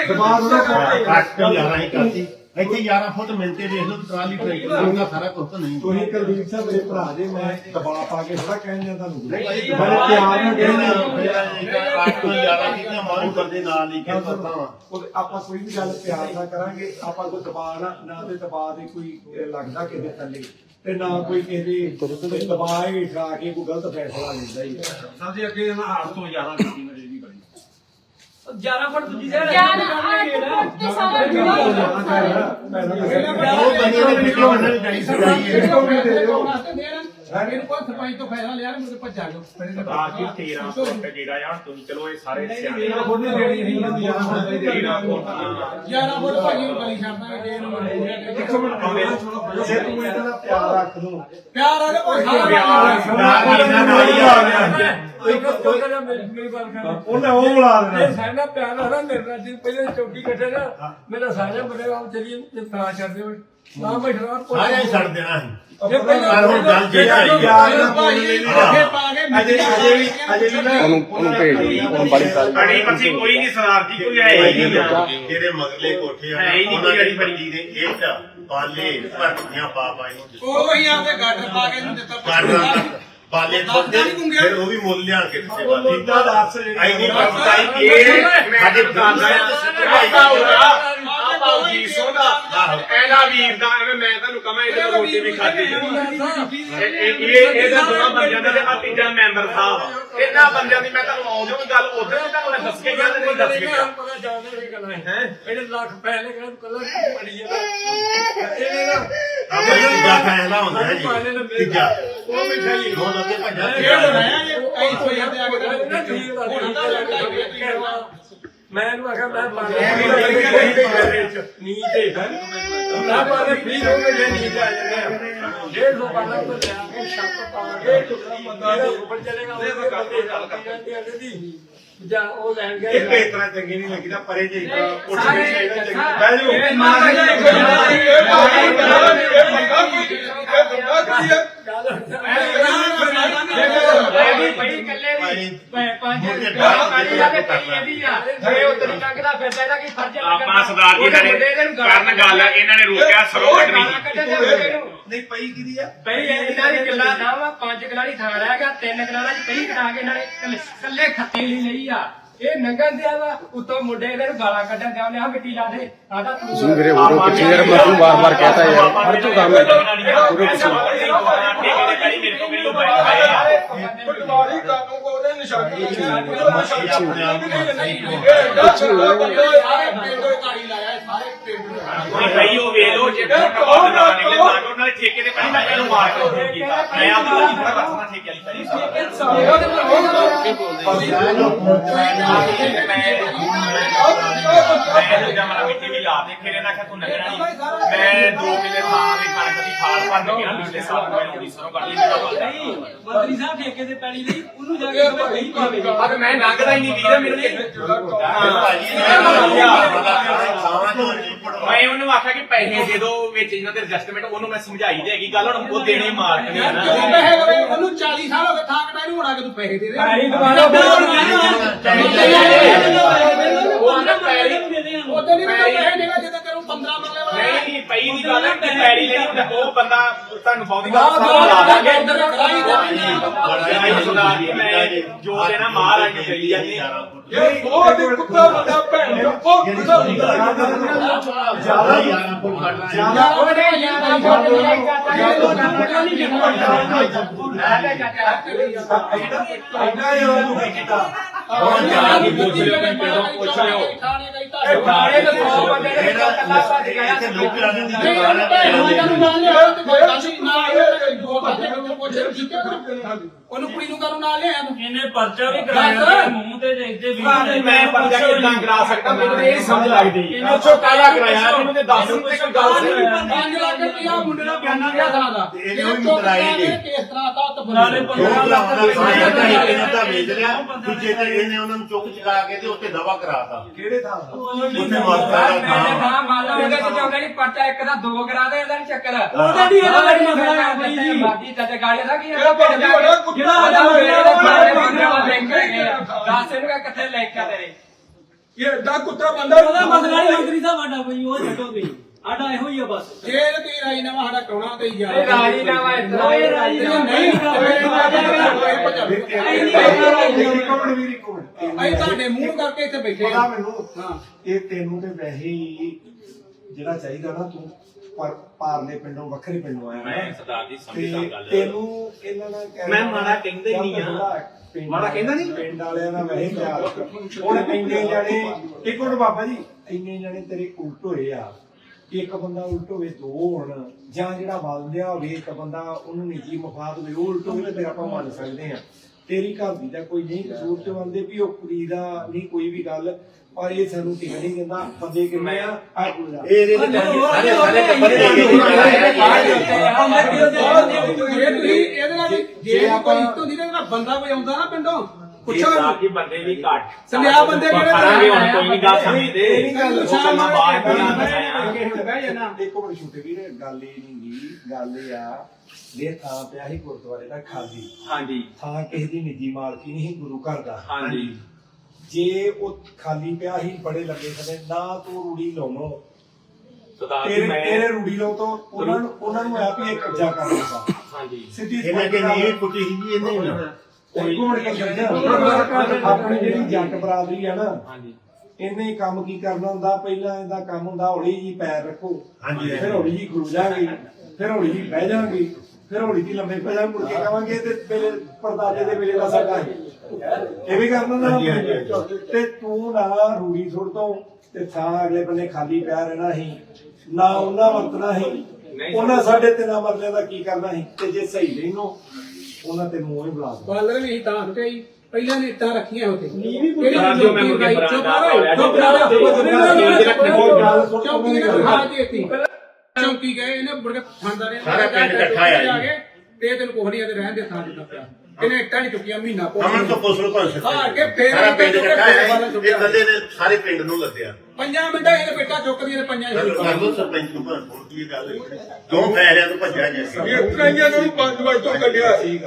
ਦਬਾਅ ਹੋਣਾ ਪਾਉਂਦੇ ਯਾਰਾ ਹੀ ਕਰਦੀ। ਇੱਥੇ 11 ਫੁੱਟ ਮਿੰਟੇ ਵੇਖ ਲਓ ਟਰਾਲੀ ਟਰੈਕਟਰ ਉਹਨਾਂ ਸਾਰਾ ਕੁਝ ਤਾਂ ਨਹੀਂ ਤੁਸੀਂ ਕੁਲਦੀਪ ਸਾਹਿਬ ਮੇਰੇ ਭਰਾ ਦੇ ਮੈਂ ਦਬਾਅ ਪਾ ਕੇ ਥੋੜਾ ਕਹਿੰਦੇ ਤੁਹਾਨੂੰ ਮੈਂ ਪਿਆਰ ਨਾਲ ਕਹਿੰਦੇ ਆ ਅੱਠ ਤੋਂ 11 ਕਿਤੇ ਮਾਰੂ ਕਰਦੇ ਨਾਲ ਹੀ ਕਿ ਪਤਾ ਉਹ ਆਪਾਂ ਕੋਈ ਵੀ ਗੱਲ ਪਿਆਰ ਨਾਲ ਕਰਾਂਗੇ ਆਪਾਂ ਕੋਈ ਦਬਾਅ ਨਾ ਨਾ ਤੇ ਦਬਾਅ ਦੇ ਕੋਈ ਲੱਗਦਾ ਕਿਸੇ ਥੱਲੇ ਤੇ ਨਾ ਕੋਈ ਕਿਸੇ ਦਬਾਅ ਹੀ ਕੇ ਕੋਈ ਗਲਤ ਫੈਸਲਾ ਲੈਂਦਾ ਹੀ। ਸਭ ਦੇ ਅੱਗੇ ਨਾ 8 ਤੋਂ 11 ਕੀਤੀ ਮੇਰੇ ਦੀ 11 ਫੁੱਟ ਦੂਜੀ ਸਾਈਡ ਗਿਆਨ ਅੱਠ ਫੁੱਟ ਤੇ ਸਾਰਾ ਜੁੜਾ। ਉਹ ਬੰਦੇ ਨੇ ਵੀਡੀਓ ਬਣਾਈ ਜਾਣੀ ਸਜਾਈ ਹੈ। ਮੈਨੂੰ ਕੋਈ ਸਰਪੰਚ ਤੋਂ ਫੈਸਲਾ ਲਿਆ ਮੈਨੂੰ ਭੱਜਾ ਲਓ ਆ। ਕੀ 13 ਫੁੱਟ ਜਿਹੜਾ ਆ ਤੁਸੀਂ ਚਲੋ ਇਹ ਸਾਰੇ ਸਿਆਣੇ ਆ। ਉਹਨੇ ਦੇਣੀ ਨਹੀਂ ਹੁੰਦੀ ਯਾਰ ਹੁਣ ਦੇ ਦੇਣੀ। ਤੇਰਾਂ ਫੁੱਟ ਹਾਂ। 11 ਫੁੱਟ ਭਾਜੀ ਨੂੰ ਗਲੀ ਛੱਡ ਦਾਂਗੇ ਜੇ ਤੂੰ। ਇਹਦਾ ਨਾ ਪਿਆਰ ਰੱਖ ਦੂੰ। ਪਿਆਰ ਆ ਗਿਆ ਭਾਈ ਪਿਆਰ ਹੀ ਆ ਗਿਆ ਇੱਕ ਛੋਟਾ ਜਿਹਾ ਮੇਰੀ ਮੇਰੀ ਗੱਲ ਕਰ ਉਹਨੇ ਉਹ ਬੁਲਾ ਇਹ ਦੇਣਾ ਸਾਡਾ ਪਿਆਰ ਆ ਨਾ ਮੇਰੇ ਨਾਲ ਜੀ ਪਹਿਲੇ ਚੌਕੀ ਕੱਟੇ ਨਾ ਮੇਰਾ ਸਾਰੇ ਬੜੇ ਆਪ ਚਲੀਏ ਤੇ ਤਾਂ ਛੱਡਦੇ ਹੋਏ ਨਾ ਬੈਠਣਾ ਸਾਰਿਆਂ ਹੀ ਛੱਡ ਦੇਣਾ ਸੀ। ਇਹ ਪਹਿਲਾਂ ਹੁਣ ਗੱਲ ਜੇ ਆਈ। ਪਿਆਰ ਨਾਲ ਬੋਲਣੇ ਨਹੀਂ। ਅੱਗੇ ਪਾ ਕੇ ਅਜੇ ਅਜੇ ਵੀ ਅਜੇ ਵੀ ਨਾ ਉਹਨੂੰ ਉਹਨੂੰ ਭੇਜ ਦਿਓ ਉਹਨੂੰ ਬੜੀ ਸਾਰੀ ਅੜੀ ਪੱਛੀ ਕੋਈ ਨਹੀਂ ਸਰਦਾਰ ਜੀ ਕੋਈ ਹੈ ਹੀ ਨਹੀਂ। ਜਿਹੜੇ ਮਗਰਲੇ ਕੋਠੇ ਆ ਉਹਨਾਂ ਦੀ ਬੰਦੀ ਦੇ ਇੱਟ ਪਾਲੇ ਭਰਤੀਆਂ ਪਾ ਪਾਈ ਉਹ ਹੀ ਆਪਦੇ ਗੱਡ ਪਾ ਕੇ ਦਿੱਤਾ। ਕਾਰਨਾਂ ਪਾਲੇ ਖੋਦੇ ਫਿਰ ਉਹ ਵੀ ਮੁੱਲ ਲਿਆ ਕੇ ਦਿੱਤੇ ਬਾਕੀ। ਮੁੱਲਾਂ ਦਾ ਅਫਸਰ ਜਿਹੜੇ ਆਈ ਨਹੀਂ ਪਤਾ ਇਹ ਸਾਡੇ ਦਾਦਾ ਆਪਾ ਹੋਗਾ ਆਪਾ ਜੀ ਸੋਦਾ ਐਨਾ ਵੀਰ ਦਾ ਐਵੇਂ ਮੈਂ ਤੁਹਾਨੂੰ ਕਹਾਂ ਇਹਦੇ ਰੋਟੀ ਵੀ ਖਾਧੀ। ਇਹ ਇਹ ਇਹ ਇਹਦੇ ਦੋਵਾਂ ਬੰਦਿਆਂ ਦਾ ਤੇ ਆ ਤੀਜਾ ਮੈਂਬਰ ਸਾਹਿਬ ਇਹਨਾਂ ਬੰਦਿਆਂ ਦੀ ਮੈਂ ਤੁਹਾਨੂੰ ਆਉਂਦੇ ਵੀ ਗੱਲ ਉਧਰ ਵੀ ਤੁਹਾਨੂੰ ਮੈਂ ਦੱਸ ਕੇ ਗਿਆ ਤੇ ਨਹੀਂ ਦੱਸ ਕੇ ਗਿਆ। ਪਤਾ ਜਾਣਦੇ ਵੀ ਗੱਲਾਂ ਹੈ? ਇਹਨੇ ਲੱਖ ਪਹਿਲੇ ਕਹਿੰਦਾ ਕੱਲਾ ਪੜੀ ਜਾਂਦਾ ਇਹਨੇ ਨਾ ਆਪਾਂ ਇਹ ਤੀਜਾ ਫੈਸਲਾ ਹੁੰਦਾ ਹੈ ਜੀ ਤੀਜਾ। ਉਹ ਮਿਠਾਈ ਹੁਣ ਅੱਗੇ ਭੱਜਾ ਖੇਡ ਹੋਣਾ ਜੇ ਕਈ ਤੋਂ ਜਾਂਦੇ ਆ ਕੇ ਮੈਂ ਇਹਨੂੰ ਆਖਿਆ ਮੈਂ ਪਾਣੀ ਨੀ ਤੇ ਨਾ ਪਾਣੀ ਫ੍ਰੀ ਹੋ ਕੇ ਜੇ ਨੀ ਆ ਜਾਂਦੇ ਡੇਢ ਸੌ ਪਾਣਾ ਤੋਂ ਲਿਆ। ਕੇ ਛੱਤ ਪਾ ਕੇ। ਟੁਕੜਾ ਬੰਦਾ ਦੇ ਉੱਪਰ ਚਲੇਗਾ ਉਹਦੇ ਬੰਦੇ ਗੱਲ ਕਰ। ਜਾਂਦੇ ਦੀ। ਜਾਂ ਉਹ ਲੈਣ ਗਿਆ ਇਹ ਪੇਤਰਾ ਚੰਗੀ ਨਹੀਂ ਲੱਗਦਾ ਪਰੇ ਜੇ ਉੱਠ ਸਾਰੇ ਕੇ ਚਾਹੀਦਾ ਚੰਗੀ ਸਾਰੇ- ਬਹਿ ਜਾਓ ਇਹ ਮਾਤਾ ਜੀ ਨੇ ਇਹ ਇਹ ਬੰਦਾ ਇਹ ਬੰਦਾ ਕੀ ਹੈ? ਆਪਾਂ ਸਰਦਾਰ ਜੀ ਕਰਨ ਗੱਲ ਇਹਨਾਂ ਨੇ ਰੋਕਿਆ ਸਰੋਂ ਕੱਢਣੀ ਸੀ। ਨਹੀਂ ਪਈ ਕਿਦੀ ਆ ਪਈ ਇਹਨਾਂ ਦੀ ਕਿੱਲਾ ਨਾ ਵਾ ਪੰਜ ਕਿੱਲਾ ਦੀ ਥਾਂ ਰਹਿ ਗਿਆ, ਤਿੰਨ ਕਨਾਲਾਂ ਚ ਕਈ ਕਢਾ ਕੇ ਇਹਨਾਂ ਨੇ ਇਕੱਲੇ- ਖੱਤੇ ਲਈ ਲਈ ਆ। ਇਹ ਨੰਗਨ ਦਿਆ ਵਾ ਉਤੋਂ ਮੁੰਡੇ ਇਹਨਾਂ ਨੂੰ ਗਾਲਾਂ ਕੱਢਣ ਦਿਆ ਉਹਨੇ ਆ ਮਿੱਟੀ ਲਾ ਦੇ ਆਦਾ ਤੂੰ ਤੁਸੀਂ ਵੀਰੇ ਉਦੋਂ ਪਿੱਛੇ ਯਾਰ ਮੈਂ ਤੁਹਾਨੂੰ ਬਾਰ ਬਾਰ ਕਹਤਾ ਯਾਰ ਹਰ ਜੋ ਕੰਮ ਹੈ ਉਦੋਂ ਪਿੱਛੇ। ਪਟਵਾਰੀ ਕਾਨੂੰ ਕੋ ਉਹਦੇ ਨਿਸ਼ਾਨੀ ਭਾਈ ਉਹ ਵੇਖ ਲੋ ਜੇ ਬਹੁਤ ਨਾ ਨਿਕਲੇ ਤਾਂ ਕਿ ਉਹਨਾਂ ਦੇ ਠੇਕੇ ਦੇ ਪੈਸੇ ਮੈਂ ਇਹਨੂੰ ਮਾਰ ਕੇ ਕੀਤਾ ਮੈਂ ਆਪ ਨੂੰ ਥੋੜਾ ਬਸਣਾ ਠੇਕੇ ਵਾਲੀ ਪੈਸੇ ਮੈਂ ਜਦ ਮਰਾ ਮਿੱਟੀ ਵੀ ਲਾ ਦੇ ਫਿਰ ਇਹਨਾਂ ਕਾ ਤੂੰ ਨਗਣਾ ਨਹੀਂ ਮੈਂ ਦੋ ਕਿਲੇ ਥਾਂ ਦੇ ਕਣਕ ਦੀ ਖਾਲ ਭਰ ਕੇ ਨਾ ਪਿਛਲੇ ਸਾਲ ਮੈਂ ਉਹਦੀ ਸਰੋਂ ਕੱਢ ਲਈ ਮੇਰਾ ਵਾਦਾ ਮੰਤਰੀ ਸਾਹਿਬ ਠੇਕੇ ਤੇ ਪੈਲੀ ਲਈ ਉਹਨੂੰ ਜਾ ਕੇ ਕਹੋ ਨਹੀਂ ਪਾਵੇਗਾ ਪਰ ਮੈਂ ਨੰਗਦਾ ਹੀ ਨਹੀਂ ਵੀਰ ਮੇਰੇ ਮੈਂ ਉਹਨੂੰ ਆਖਿਆ ਕਿ ਪੈਸੇ ਦੇ ਦਿਓ ਵਿੱਚ ਇਹਨਾਂ ਦੇ ਐਡਜਸਟਮੈਂਟ ਉਹਨੂੰ ਮੈਂ ਸਮਝਾਈ ਦੇਗੀ ਗੱਲ ਹੁਣ ਉਹ ਦੇਣੇ ਕਿਉਂ ਪੈਸੇ ਕਰੇ ਉਹਨੂੰ 40 ਸਾਲ ਹੋ ਗਏ ਥਾਂ ਕਟਾਈ ਨੂੰ ਹੋਣਾ ਕਿ ਤੂੰ ਪੈਸੇ ਦੇ ਦੇ। ਉਦੋਂ ਨਹੀਂ ਮੈਂ ਪੈਸੇ ਦੇਗਾ ਜਦੋਂ ਤੈਨੂੰ 15 ਮਰਲੇ ਵਾਲਾ ਨਹੀਂ ਨਹੀਂ ਪਈ ਦੀ ਗੱਲ ਹੈ ਕਿ ਪੈੜੀ ਲਈ ਹੁੰਦਾ ਉਹ ਬੰਦਾ ਤੁਹਾਨੂੰ ਬਹੁਤੀ ਵਾਹ, ਗੱਲ ਵਾਹ, ਸਮਝਾ ਦਾਂਗੇ ਵਾਹ, ਉੱਧਰ ਕਰਾਈ ਦੇ। ਮੈਂ ਜੋ ਦੇਣਾ ਮਹਾਰਾਜ ਨੂੰ ਚੱਲੀ ਜਾਂਦੀ ਉਹ ਦੇ ਕੁੱਤਾ ਵੱਡਾ ਭੈਣ ਉਹ ਕੁੱਤਾ ਜ਼ਿਆਦਾ 11 ਫੁੱਟ ਕੱਢਣਾ ਹੈ ਜ਼ਿਆਦਾ ਉਹਨੇ ਯਾਰ ਫੋਟੋ ਨਹੀਂ ਕਰਦਾ ਇਹ ਲੋਕਾਂ ਨੂੰ ਨਹੀਂ ਐਡਾ ਯਾਰ ਤੂੰ ਕੀ ਕੀਤਾ ਹੁਣ ਜਾ ਕੇ ਪੁੱਛ ਲਿਓ ਮੈਂ ਪਹਿਲਾਂ ਪੁੱਛ ਲਿਓ। ਥਾਣੇ ਗਈ ਤਾਂ ਇਹ ਬਾਰੇ ਦੇ ਸੌ ਬੰਦੇ ਨੇ ਕੱਲਾ ਭੱਜ ਗਿਆ ਇੱਥੇ ਲੋਕ ਰਾਜਨ ਦੀ ਨਹੀਂ ਦੁਕਾਨ ਉਹਨੂੰ ਹੈ ਕੁੜੀ ਨੂੰ ਕਾਹਨੂੰ ਨਾਲ ਲਿਆਇਆ ਤੂੰ? ਇਹਨੇ ਪਰਚਾ ਵੀ ਕਰਾਇਆ ਮੂੰਹ ਤੇ ਦੇਖਦੇ ਵੀ ਮੈਂ ਪਰਚਾ ਕਿੱਦਾਂ ਕਰਾ ਸਕਦਾ? ਮੈਨੂੰ ਇਹ ਸਮਝ ਲੱਗਦੀ ਪੁੱਛੋ। ਕਾਹਦਾ ਕਰਾਇਆ ਮੈਨੂੰ ਤੇ ਦੱਸ ਤੇ ਕੋਈ ਗੱਲ ਸੁਣ। ਪੰਜ ਲੱਖ ਰੁਪਇਆ ਮੁੰਡੇ ਦਾ ਬਿਆਨਾ ਕਿਆ ਥਾਂ ਦਾ? ਤੇ ਇਹਨੇ ਵੀ ਮੁਕਰਾਏ ਨੇ। ਕੇਸ ਕਰਾਤਾ ਤਾਂ ਨਾਲੇ ਦੋ ਪੰਦਰਾਂ ਲੱਖ ਲੱਖ ਦਾ ਸਾਇਆ ਰੁਪਏ ਇਹਨਾਂ ਦਾ ਵੇਚ ਲਿਆ। ਦੂਜੇ ਤੇ ਇਹਨੇ ਉਹਨਾਂ ਨੂੰ ਚੁੱਕ ਚੁਕਾ ਕੇ ਤੇ ਉੱਤੇ ਦਵਾ ਕਰਾਤਾ ਕਿਹੜੇ ਥਾਂ ਉੱਥੇ ਮਾਰਦਾ ਮੈਂ ਦਾ ਮੰਨ ਲਓ ਉਹਦੇ ਚ ਚੌਂਕੇ ਨਹੀਂ ਪਰਚਾ ਇੱਕ ਦਾ ਦੋ ਕਰਾ ਦੇ ਇਹਦਾ ਨੀ ਚੱਕਰ। ਉਹਦਾ ਨੀ ਇਹਦਾ ਬੜੀ ਮਸਲਾ ਹੈ ਬਾਈ ਜੀ। ਬਾਕੀ ਤੇ ਗਾੜੀ ਦਾ ਕੀ ਹੈ? ਜਿਹੜਾ ਉਹਦਾ ਦੱਸ ਇਹਨੂੰ ਕਿੱਥੇ ਲੈ ਕੇ ਤੇਰੇ। ਇਹ ਦਾ ਕੁੱਤਾ ਬੰਦਾ ਉਹਦਾ ਮਸਲਾ ਨਹੀਂ ਮੰਤਰੀ ਸਾਹਿਬ ਸਾਡਾ ਬਈ ਉਹ ਛੱਡੋ ਬਈ ਸਾਡਾ ਇਹੋ ਹੀ ਆ ਬਸ। ਜੇ ਤੇ ਰਾਈ ਨਵਾਂ ਸਾਡਾ ਕਰਾਉਣਾ ਤੇ ਯਾਰ ਇਹ ਰਾਜੀ ਨਾਮ ਹੈ ਇਤਨਾ ਓਏ ਰਾਜੀ ਨਾਮ ਨਹੀਂ ਮੇਰੀ ਕੋਮਣ ਮੇਰੀ ਕੋਮਣ ਅਸੀਂ ਤੁਹਾਡੇ ਮੂੰਹ ਕਰਕੇ ਇੱਥੇ ਬੈਠੇ ਪਤਾ ਹਾਂ ਮੈਨੂੰ ਹਾਂ ਇਹ ਤੈਨੂੰ ਤੇ ਵੈਸੇ ਹੀ ਜਿਹੜਾ ਚਾਹੀਦਾ ਨਾ ਤੂੰ ਪਰ ਪਾਰਲੇ ਪਿੰਡੋਂ ਵੱਖਰੇ ਪਿੰਡੋਂ ਆਇਆ ਮੈਂ ਸਰਦਾਰ ਜੀ ਤੇ ਤੈਨੂੰ ਇਹਨਾਂ ਨਾਲ ਕਹਿ ਮੈਂ ਮਾੜਾ ਕਹਿੰਦਾ ਹੀ ਨਹੀਂ ਆ। ਮਾੜਾ ਕਹਿੰਦਾ ਨਹੀਂ? ਪਿੰਡ ਵਾਲਿਆਂ ਨਾਲ ਵੈਸੇ ਪਿਆਰ ਹੁਣ ਇੰਨੇ ਜਾਣੇ ਇੱਕ ਮਿੰਟ ਬਾਬਾ ਜੀ ਇੰਨੇ ਜਾਣੇ ਤੇਰੇ ਉਲਟ ਹੋਏ ਆ। ਇੱਕ ਬੰਦਾ ਉਲਟ ਹੋਵੇ ਦੋ ਹੋਣ ਜਾਂ ਜਿਹੜਾ ਬਲਦਿਆ ਹੋਵੇ ਇੱਕ ਬੰਦਾ ਉਹਨੂੰ ਨਿੱਜੀ ਮਫਾਦ ਹੋਵੇ ਉਹ ਉਲਟ ਹੋਵੇ ਤੇ ਆਪਾਂ ਮੰਨ ਸਕਦੇ ਆ ਤੇਰੀ ਘਰ ਦੀ ਦਾ ਕੋਈ ਨਹੀਂ ਕਸੂਰ ਤੇ ਬੰਦੇ ਵੀ ਉਹ ਕੁੜੀ ਦਾ ਨਹੀਂ ਕੋਈ ਵੀ ਗੱਲ। ਪਰ ਇਹ ਸਾਨੂੰ ਟਿਕ ਨਹੀਂ ਦਿੰਦਾ ਬੰਦੇ ਕਿੰਨੇ ਆ ਆ। ਕੁੜੀ ਦਾ ਇਹ ਇਹਦੇ ਕਰਕੇ ਸਾਰੇ ਸਾਰੇ ਟੱਬਰ ਦੇ ਜੇ ਤੁਸੀਂ ਇਹਦੇ ਨਾਲ ਵੀ- ਜੇ ਜੇ ਆਪਾਂ- ਕੋਈ ਤੋਂ ਨਹੀਂ ਨਾ ਬੰਦਾ ਕੋਈ ਆਉਂਦਾ ਨਾ ਪਿੰਡੋਂ ਪੁੱਛੋ ਪੁੱਛੋ। ਸਾਹਿਬ ਜੀ ਬੰਦੇ ਵੀ ਘੱਟ। ਸੰਧਿਆ ਬੰਦੇ ਕਿਹੜੇ ਕਰਾਂਗੇ ਹੁਣ ਕੋਈ ਨਹੀਂ ਗੱਲ ਸਮਝਦੇ। ਇਹ ਨਹੀਂ ਗੱਲ ਉਹ ਗੱਲਾਂ ਬਾਅਦ ਦੀਆਂ ਹੁੰਦੀਆਂ ਆ। ਬਹਿ ਜਾਣਾ। ਦੇਖੋ ਬੜੀ ਛੋਟੇ ਵੀਰ ਗੱਲ ਇਹ ਨਹੀਂ ਗੀ ਗੱਲ ਇਹ ਆ ਦੇ ਥਾਂ ਪਿਆ ਸੀ ਗੁਰਦੁਆਰੇ ਦਾ ਖਾਲੀ। ਹਾਂਜੀ। ਥਾਂ ਕਿਸੇ ਦੀ ਨਿੱਜੀ ਮਾਲਕੀ ਨਹੀਂ ਸੀ ਗੁਰੂ ਘਰ ਦਾ। ਹਾਂਜੀ। ਜੇ ਉਹ ਖਾਲੀ ਪਿਆ ਸੀ ਬੜੇ ਲੱਗੇ ਸਨੇ ਨਾ ਤੂੰ ਰੂੜੀ ਲਾਉਣੋ। ਸਰਦਾਰ ਜੀ ਤੇਰੇ ਮੈਂ ਤੇਰੇ ਰੂੜੀ ਲਾਉ ਤੋਂ ਉਹਨਾਂ ਨੂੰ ਉਹਨਾਂ ਨੂੰ ਆ ਵੀ ਇਹ ਕਬਜ਼ਾ ਕਰ ਦਿੱਤਾ ਹਾਂਜੀ। ਸਿੱਧੀ ਇਹਨੇ ਕਿ ਨਹੀਂ ਕੁੱਟੀ ਸੀ ਇਹਨੇ ਵੀ? ਕੋਈ ਘੁੰਮਣ ਕੇ ਚੱਲਦਾ ਆਪਣੀ ਜਿਹੜੀ ਜੱਟ ਬਰਾਦਰੀ ਆ ਨਾ ਹਾਂਜੀ। ਇਹਨੇ ਹੀ ਕੰਮ ਕੀ ਕਰਨਾ ਹੁੰਦਾ? ਪਹਿਲਾਂ ਇਹਦਾ ਕੰਮ ਹੁੰਦਾ ਹੌਲੀ ਜੀ ਪੈਰ ਰੱਖੋ। ਹਾਂਜੀ। ਫਿਰ ਹੌਲੀ ਜੀ ਖਲੋ ਜਾਾਂਗੇ ਫਿਰ ਹੌਲੀ ਜੀ ਬਹਿ ਜਾਾਂਗੇ ਫਿਰ ਹੌਲੀ ਜੀ ਲੰਮੇ ਪੈ ਜਾਾਂਗੇ ਮੁੜ ਕੇ ਕਵਾਂਗੇ ਤੇ ਵੇਲੇ ਪਰਦਾਦੇ ਦੇ ਵੇਲੇ ਦਾ ਸਾਡਾ ਹੈ। ਇਹ ਵੀ ਕਰਨਾ ਨਾ। ਹਾਂਜੀ, ਹਾਂਜੀ। ਤੇ ਤੂੰ ਨਾ ਰੂੜੀ ਸੁੱਟ ਤੋਂ ਤੇ ਥਾਂ ਅਗਲੇ ਬੰਨੇ ਖਾਲੀ ਪਿਆ ਰਹਿਣਾ ਸੀ। ਨਾ ਉਹਨਾਂ ਵਰਤਣਾ ਸੀ। ਨਹੀਂ। ਉਹਨਾਂ ਸਾਡੇ ਤਿੰਨਾਂ ਮਰਲਿਆਂ ਦਾ ਕੀ ਕਰਨਾ ਸੀ? ਤੇ ਜੇ ਸਹੀ ਲੈਨੋ ਉਹਨਾਂ ਤੇ ਮੂੰਹ ਹੀ ਬੁਲਾ ਦੋ। ਬਾਲਰ ਵੀ ਤਾਂ ਕਈ ਪਹਿਲਾਂ ਨੇ ਇੱਟਾਂ ਰੱਖੀਆਂ ਹੋਤੇ ਬਰਾਤ ਜੋ ਮੈਂ ਮੁੰਡੇ ਦਾ ਹੋਇਆ, ਚੁੱਪ ਚੌਂਕੀ ਨੇ ਖਾ ਦਿੱਤੀ ਚੌਂਕੀ ਗਏ ਇਹਨੇ ਮੁੜ ਕੇ ਥਾਣਦਾਰੇ ਸਾਰਾ ਪਿੰਡ ਇਕੱਠਾ ਆਇਆ ਜੀ। ਤੇ ਤੈਨੂੰ ਕੋਹਣੀ ਤੇ ਰਹਿਣ ਦੇ ਥਾਂ ਪਿਆ। ਇਹਨੇ ਇੱਟਾਂ ਨਹੀਂ ਚੁੱਕੀਆਂ ਮਹੀਨਾ ਪੋ ਅਮਨ ਤੋਂ ਪੁੱਛ ਲੋ ਭਾਂ ਹਾਰ ਕੇ ਫੇਰ ਸਾਰਾ ਪਿੰਡ ਇਕੱਠਾ ਹੈ ਕੇ ਇਹ ਗੱਲੇ ਨੇ ਸਾਰੇ ਪਿੰਡ ਨੂੰ ਲੱਦਿਆ। ਪੰਜਾਂ ਮਿੰਟਾਂ ਇਹਨੇ ਪੇਟਾ ਚੁੱਕਦੀਆਂ ਨੇ ਪੰਜਾਂ ਹੀ ਕਰ ਲੋ ਸਰਪੰਚ ਨੂੰ ਭਾਂ ਫੋਨ ਕੀ ਗੱਲ ਹੋਈ ਕਿਉਂ ਫੈਰਿਆਂ ਤੋਂ ਭੱਜਿਆ ਗਿਆ ਕਈਆਂ ਨੂੰ ਪੰਜ ਵਜੇ ਤੋਂ ਕੱਢਿਆ। ਸੀ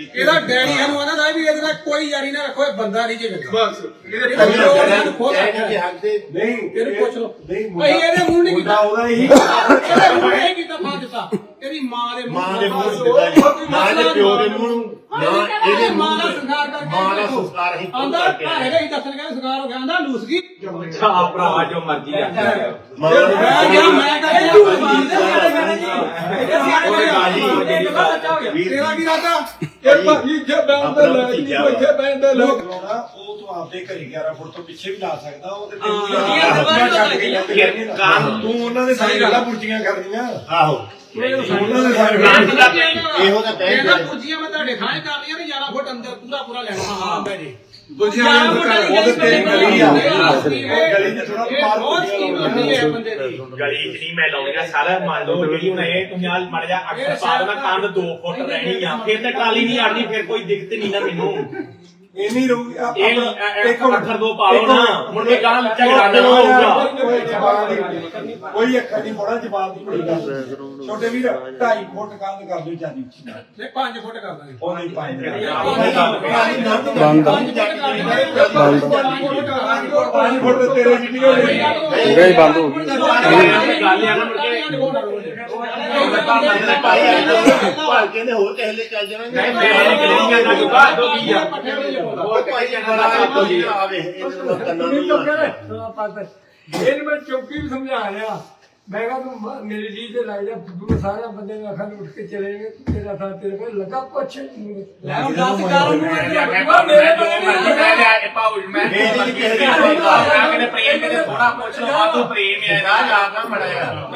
ਇਹਦਾ ਡੈਡੀ ਸਾਨੂੰ ਆਂਦਾ ਦਾ ਵੀ ਇਹਦੇ ਨਾਲ ਕੋਈ ਯਾਰੀ ਨਾ ਰੱਖੋ ਇਹ ਬੰਦਾ ਨਹੀਂ ਜੇ ਵੇਖੋ ਬਸ ਇਹਦਾ ਪਿਓ ਨੇ ਖੁਦ ਆਖਿਆ। ਨਹੀਂ ਇਹਨੂੰ ਪੁੱਛ ਲਓ। ਨਹੀਂ ਅਸੀਂ ਇਹਦੇ ਮੂੰਹ ਨਹੀਂ ਮੁੰਡਾ ਕੀਤਾ। ਉਹਦਾ ਹੀ ਇਹਦੇ ਮੂੰਹ ਨਹੀਂ ਕੀਤਾ ਫਾਂ ਦਿੱਤਾ ਇਹਦੀ ਮਾਂ ਦੇ ਮਾਂ ਦੇ ਮੂੰਹ ਨੂੰ ਦਿੱਤਾ ਜੀ ਨਾ ਇਹਦੇ ਪਿਓ ਦੇ ਮੂੰਹ ਨੂੰ ਨਾ ਇਹਦੇ ਮਾਂ ਦਾ ਨੂੰ ਸੰਸਕਾਰ ਕਰਕੇ ਮਾਂ ਦਾ ਸੰਸਕਾਰ ਹੀ ਆਂਦਾ ਘਰ। ਇਹਦੇ ਹੀ ਦੱਸਣ ਕਹਿੰਦੇ ਸੰਸਕਾਰ ਹੋ ਗਿਆ। ਆਂਦਾ ਲੂਸ ਗਈ ਅੱਛਾ ਭਰਾ ਜੋ ਮਰਜ਼ੀ ਆ। ਮਾਂ ਨੂੰ ਮੈਂ ਕਿਹਾ ਮੈਂ ਕਹਿੰਦਾ ਝੂਠ ਮਾਰਦੇ ਵੀਰ ਤੇਰਾ ਕੀ ਰਾਤਾ ਇਹ ਭਾਜੀ ਜੇ ਆਪਣਾ ਦੇ ਲੈ ਨਹੀਂ ਇੱਥੇ ਬੈਂਡ ਦੇ ਲੋਕ। ਉਹ ਤੂੰ ਆਪਦੇ ਘਰੀ 11 ਫੁੱਟ ਤੋਂ ਪਿੱਛੇ ਵੀ ਲਾ ਸਕਦਾ ਉਹ ਤੇ ਤੈਨੂੰ ਛੱਡ ਕੇ ਜਾਂਦੇ ਨੇ। ਕੰਮ ਤੂੰ ਉਹਨਾਂ ਦੇ ਸਾਰੇ ਗੱਲਾਂ ਪੁਰਜੀਆਂ ਕਰਦੀਆਂ ਆਹੋ। ਇਹੋ ਤਾਂ ਕਹਿ ਇਹਦਾ ਰਿਹਾ। ਕੁਰਸੀਆਂ ਮੈਂ ਤੁਹਾਡੇ ਖਾਣੇ ਕਰ ਲਈਆਂ ਤੇ 11 ਫੁੱਟ ਅੰਦਰ ਪੂਰਾ ਪੂਰਾ ਲੈਣਾ ਹਾਂ ਬੈ ਜੀ ਪੁਰਜੀਆਂ ਉਹਦੇ ਤੇਰੀ ਗਲੀ ਆ ਗਲੀ ਚ ਥੋੜਾ ਇਹ ਬਾਹਰ ਬਹੁਤ ਸਕੀਮ ਹੁੰਦੀ ਹੈ ਬੰਦੇ ਦੀ ਗਲੀ ਚ ਨਹੀਂ ਮੈਂ ਲਾਉਣੀਆਂ ਸਾਰਾ ਮੰਨ ਲਓ ਜਿਹੜੀ ਹੁਣ ਇਹ ਤੁਸੀਂ ਆ ਮੜ ਜਾ ਅਕਸਰ ਪਾ ਦੇਣਾ ਕੰਧ 2 ਫੁੱਟ ਰਹਿਣੀ ਆ ਫਿਰ ਤੇ ਟਰਾਲੀ ਨਹੀਂ ਅੜਨੀ ਫਿਰ ਕੋਈ ਦਿੱਕਤ ਨਹੀਂ ਨਾ ਮੈਨੂੰ ਇਹ ਨਹੀਂ ਰਹੂਗੀ ਇਹ ਇੱਕ ਅੱਖਰ ਦੋ ਪਾ ਲਓ ਨਾ ਮੁੜ ਕੇ ਗਾਂ ਝਗੜਾ ਨਾ ਹੋਊਗਾ ਕੋਈ ਜਵਾਬ ਨਹੀਂ ਕੋਈ ਅੱਖਰ ਨਹੀਂ ਪੜਾ ਜਵਾਬ ਦੀ ਬੜੀ ਗੱਲ ਛੋਟੇ ਵੀਰ 2.5 ਫੁੱਟ ਕੰਧ ਕਰ ਦਿਓ ਜਿਆਦੀ ਉੱਚੀ ਨਾ ਤੇ 5 ਫੁੱਟ ਕਰ ਦਾਂਗੇ ਉਹ ਨਹੀਂ ਬੰਦ ਪੰਜ ਫੁੱਟ ਤੇ ਤੇਰੇ ਹੋ ਗਈ ਬੰਦ ਹੋ ਗਈ ਇਹਨੂੰ ਮੈਂ ਚੌਕੀ ਵੀ ਸਮਝਾ ਰਿਹਾ ਮੈਂ ਕਿਹਾ ਤੂੰ ਮ- ਮੇਰੀ ਜੀ ਤੇ ਲੱਗ ਜਾ ਫੁੱਦੂ ਸਾਰਾ ਬੰਦੇ ਨੇ ਅੱਖਾਂ ਨੂੰ ਉੱਠ ਕੇ ਚਲੇ ਗਏ ਤੇਰਾ ਥਾਂ ਤੇਰੇ ਕੋਲ ਲੱਗਾ ਪੁੱਛ ਲੈ ਹੁਣ ਦੱਸ ਕਰ ਉਹਨੂੰ ਮੈਂ ਇੱਧਰ ਮੈਂ ਆ, ਮੇਰੇ ਕੋਲ ਮੈਂ ਨਹੀਂ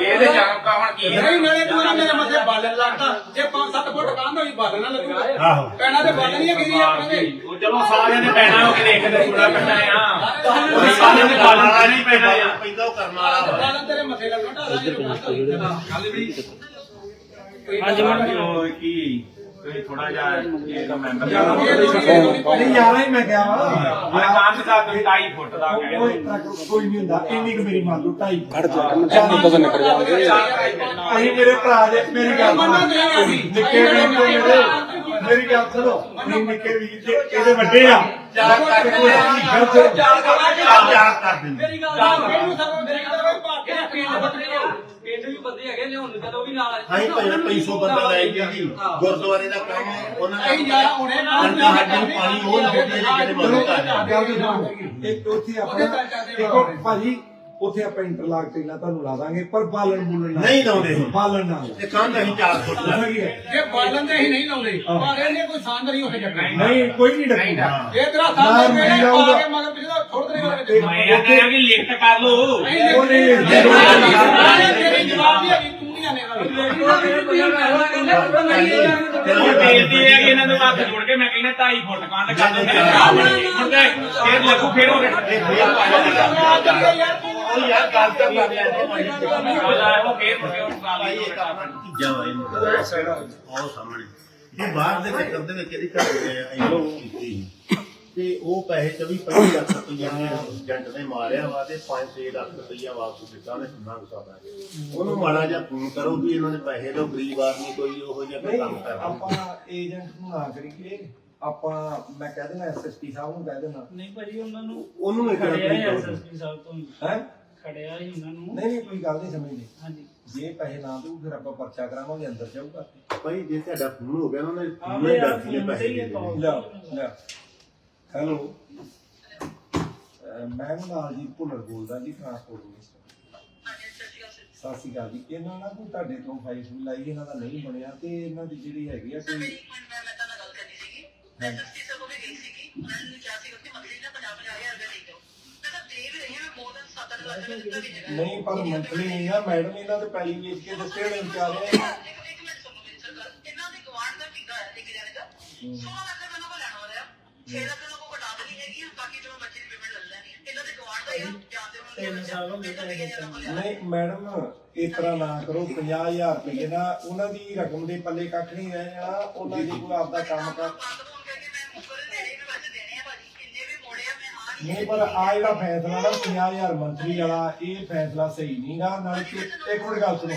ਇਹ ਨਹੀਂ ਨਾਲੇ ਤੂੰ ਨਾ ਮੇਰੇ ਮੱਥੇ ਬਾਲਣ ਲੱਗਦਾ ਜੇ 5-7 ਫੁੱਟ ਕੰਧ ਹੋਈ ਬਾਲਣ ਨਾ ਲੱਗੂਗਾ। ਆਹੋ। ਪੈਣਾ ਤੇ ਬਾਲਣ ਹੀ ਗਿਰੀ ਆਪਣੇ ਉਹ ਚਲੋ ਸਾਰਿਆਂ ਨੇ ਪੈਣਾ ਹੋ ਕੇ ਦੇਖਦੇ ਥੋੜਾ ਪੈਣਾ ਆ। ਉਹ ਸਾਰਿਆਂ ਨੇ ਬਾਲਣਾ ਨਹੀਂ ਪੈਣਾ ਆ। ਪੈਂਦਾ ਉਹ ਕਰਨ ਵਾਲਾ। ਵਾ। ਬਾਲਣ ਤੇਰੇ ਮੱਥੇ ਲੱਗਣਾ ਗੱਲ ਵੀ। ਹਾਂਜੀ ਮੈਂ ਕੀ ਤੁਸੀਂ ਥੋੜਾ ਜਿਹਾ ਇਹ ਮੈਂਬਰ ਨਹੀਂ ਯਾਰਾ ਹੀ ਮੈਂ ਕਿਹਾ ਵਾ। ਮੈਂ ਕੰਧ ਦਾ ਕੋਈ 2.5 ਫੁੱਟ ਦਾ ਉਹ- ਉਹ ਕਹਿੰਦੇ ਇਤਨਾ ਕੁ- ਕੋਈ ਨਹੀਂ ਹੁੰਦਾ। ਇੰਨੀ ਕੁ ਮੇਰੀ ਮੰਨ ਲਓ ਢਾਈ ਖੜ ਜਾ ਕੰਮ ਚਾਹ ਤੋਂ ਨਿਕਲ ਜਾਣਗੇ ਅਸੀਂ ਮੇਰੇ ਭਰਾ ਦੇ ਮੇਰੀ ਗੱਲ। ਨਿੱਕੇ ਦੇ ਮੇਰੇ ਮੇਰੀ ਗੱਲ ਸੁਣੋ। ਨਹੀਂ ਨਿੱਕੇ ਦੇ ਇਹਦੇ ਵੱਡੇ ਆ। ਚਾਰ ਕਰ ਤੇ ਕੋਈ ਗੱਲ ਸੁਣੋ। ਚਾਰ ਕਰਾ ਦਿੰਦੇ ਮੇਰੀ ਗੱਲ ਮੇਰੇ ਇਹ ਪਿੰਡ ਬੰਦੇ ਆ ਪਿੰਡ ਵੀ ਬੰਦੇ ਹੈਗੇ ਲਿਆਉਣ ਨੂੰ ਜਦੋਂ ਵੀ ਨਾਲ ਆਏ। ਅਸੀਂ ਭਾਵੇਂ 500 ਬੰਦਾ ਲੈ ਗਏ ਜੀ ਗੁਰਦੁਆਰੇ ਦਾ ਕੰਮ ਉਹਨਾਂ ਅਸੀਂ ਯਾਰ ਹੁਣੇ ਨਾਲ ਨੂੰ ਪਾਣੀ ਉਹ ਲੱਗੇ ਜਿਹੜੇ ਚਲੋ ਦੀ ਸੁਣੋ। ਇੱਕ ਉੱਥੇ ਆਪਣਾ ਦੇਖੋ ਭਾਜੀ ਉੱਥੇ ਆਪਾਂ ਇੰਟਰਲਾਕ ਟੇਲਾ ਤੁਹਾਨੂੰ ਲਾ ਦਾਂਗੇ ਪਰ ਬਾਲਣ ਬੁਲਣ ਨਾ ਨਹੀਂ ਲਾਉਂਦੇ ਅਸੀਂ। ਬਾਲਣ ਨਾਲ। ਇਹ ਕੰਧ ਅਸੀਂ 4 ਫੁੱਟ ਲਾ ਕੀ ਹੈ ਜੇ ਬਾਲਣ ਤੇ ਅਸੀਂ ਨਹੀਂ ਲਾਉਂਦੇ ਪਰ ਇਹਨੇ ਕੋਈ ਸਾਂਝ ਨਹੀਂ ਉੱਥੇ ਜੱਗਣਾ ਨਹੀਂ ਕੋਈ ਨਹੀਂ ਡੱਕੂਗਾ। ਇਹ ਤੇਰਾ ਨਾ ਸਾਂਝ ਮੈਂ ਮੇਰੇ। ਆ ਕੇ ਮਗਰ ਪਿਛਲਾ ਥੋੜੇ ਦਿਨ ਵਿੱਚ ਮੈਂ ਕਹਿੰਦਾ ਕਿ ਲਿਖਤ ਕਰ ਲੋ ਉਹ ਨਹੀਂ ਤੇਰੀ ਜਵਾਬ ਨਹੀਂ ਹੈਗੀ ਤੂੰ ਨਹੀਂ ਆਨੇ ਉਹ ਬੇਨਤੀ ਹੈ ਕਿ ਇਹਨਾਂ ਨੂੰ ਹੱਥ ਜੋੜ ਕੇ ਮੈਂ ਕਹਿੰਦਾ 2.5 ਫੁੱਟ ਕੰਧ ਕਰ ਦੋ ਫਿਰ ਲੱਗੂ ਫੇਰ ਹੋ ਉਹ ਯਾਰ ਗੱਲ ਤਾਂ ਕਰ ਲੈਂਦੇ ਉਹ ਫੇਰ ਫੇਰ ਭਾਈ ਇੱਕ ਆਪਣਾ ਤੀਜਾ ਵਾ ਇਹਨੂੰ ਆਓ ਸਾਹਮਣੇ। ਇਹ ਬਾਹਰ ਦੇ ਚੱਕਰ ਦੇ ਵਿੱਚ ਇਹਦੀ ਘਰ ਗਏ ਲੋਕ ਕੀਤੀ। ਤੇ ਉਹ ਪੈਸੇ 24 25 ਲੱਖ ਰੁਪਈਆ ਨੇ ਏਜੰਟ ਨੇ ਮਾਰਿਆ ਵਾ ਤੇ 5-6 ਲੱਖ ਰੁਪਈਆ ਵਾਪਸ ਦਿੱਤਾ ਉਹਨੇ ਸੁਣਾ ਸਕਦਾ ਉਹਨੂੰ ਮਾੜਾ ਜਿਹਾ ਫੋਨ ਕਰੋ ਵੀ ਇਹਨਾਂ ਨੇ ਪੈਸੇ ਲੋ ਗਰੀਬ ਆਦਮੀ ਕੋਈ ਉਹੋ ਜਿਹਾ ਕੋਈ ਕੰਮ ਨਹੀਂ ਕਰ ਆਪਾਂ ਏਜੰਟ ਨੂੰ ਨਾ ਕਰੀਏ ਆਪਾਂ ਮੈਂ ਕਹਿ ਦੇਣਾ ਐਸਐਸਪੀ ਸਾਹਿਬ ਨੂੰ ਕਹਿ ਦੇਣਾ ਨਹੀਂ ਭਾਜੀ ਉਹਨਾਂ ਨੂੰ ਉਹਨੂੰ ਇੱਕ ਖੜਿਆ ਹੀ ਕਰੋ ਐਸਐਸਪੀ ਸਾਹਿਬ ਤੋਂ। ਹੀ। ਖੜਿਆ ਹੀ ਉਹਨਾਂ ਨੂੰ। ਨਹੀਂ ਨਹੀਂ ਕੋਈ ਗੱਲ ਨਹੀਂ ਸਮਝਦੇ ਹਾਂਜੀ। ਜੇ ਪੈਸੇ ਨਾ ਦਊ ਫਿਰ ਆਪਾਂ ਪਰਚਾ ਕਰਾਵਾਂਗੇ ਅੰਦਰ ਜਾਊਗਾ। ਭਾਈ ਜੇ ਤੁਹਾਡਾ ਫੋਨ ਹੋ ਗਿਆ ਨਾ ਉਹਨੇ ਆਹ ਫੋਨ ਹੀ ਯਾਰ ਡਰਦੀ ਹੈ ਫੋਨ ਤੇ ਪੈਸੇ ਹੀ ਦੇ ਹੈ ਦੇਣੇ। ਲੈ ਲੈ। ਹੈਲੋ। ਮੈਂ ਨਾਲਜੀਤ ਭੁੱਲਰ ਬੋਲਦਾ ਜੀ ਟਰਾਂਸਪੋਰਟ ਮਿਨਿਸਟਰ ਸਤਿ ਸ਼੍ਰੀ ਅਕਾਲ ਜੀ। ਇਹਨਾਂ ਨਾਲ ਕੋਈ ਤੁਹਾਡੇ ਤੋਂ ਫਾਈਲ ਫੂਲ ਲਾਈ ਇਹਨਾਂ ਦਾ ਨਹੀਂ ਬਣਿਆ ਤੇ ਇਹਨਾਂ ਦੀ ਜਿਹੜੀ ਹੈਗੀ ਆ ਕੋਈ ਨਹੀਂ ਪਰ ਮੰਥਲੀ ਨਹੀਂ ਆ। ਮੈਡਮ ਇਹਨਾਂ ਦੇ ਪੈਲੀ ਵੇਚ ਕੇ ਦਿੱਤੇ ਹੋਣੇ ਵਿਚਾਰੇ। ਤਾਂ ਚੱਲ ਨਹੀਂ ਮੈਡਮ ਇਸ ਤਰ੍ਹਾਂ ਨਾ ਕਰੋ। 50000 ਰੁਪਏ ਨਾ ਉਹਨਾਂ ਦੀ ਰਕਮ ਦੇ ਪੱਲੇ ਕੱਖ ਨਹੀਂ ਰਹਿ ਜਾਣਾ ਉਹਨਾਂ ਦੀ ਕੋਈ ਆਪਦਾ ਕੰਮ ਕਰ। ਨਹੀਂ ਪਰ ਆ ਜਿਹੜਾ ਫੈਸਲਾ ਨਾ 50000 ਮੰਥਲੀ ਵਾਲਾ ਇਹ ਫੈਸਲਾ ਸਹੀ ਨਹੀਂ ਗਾ। ਨਾਲ ਕਿ ਇੱਕ ਮਿੰਟ ਗੱਲ ਸੁਣੋ।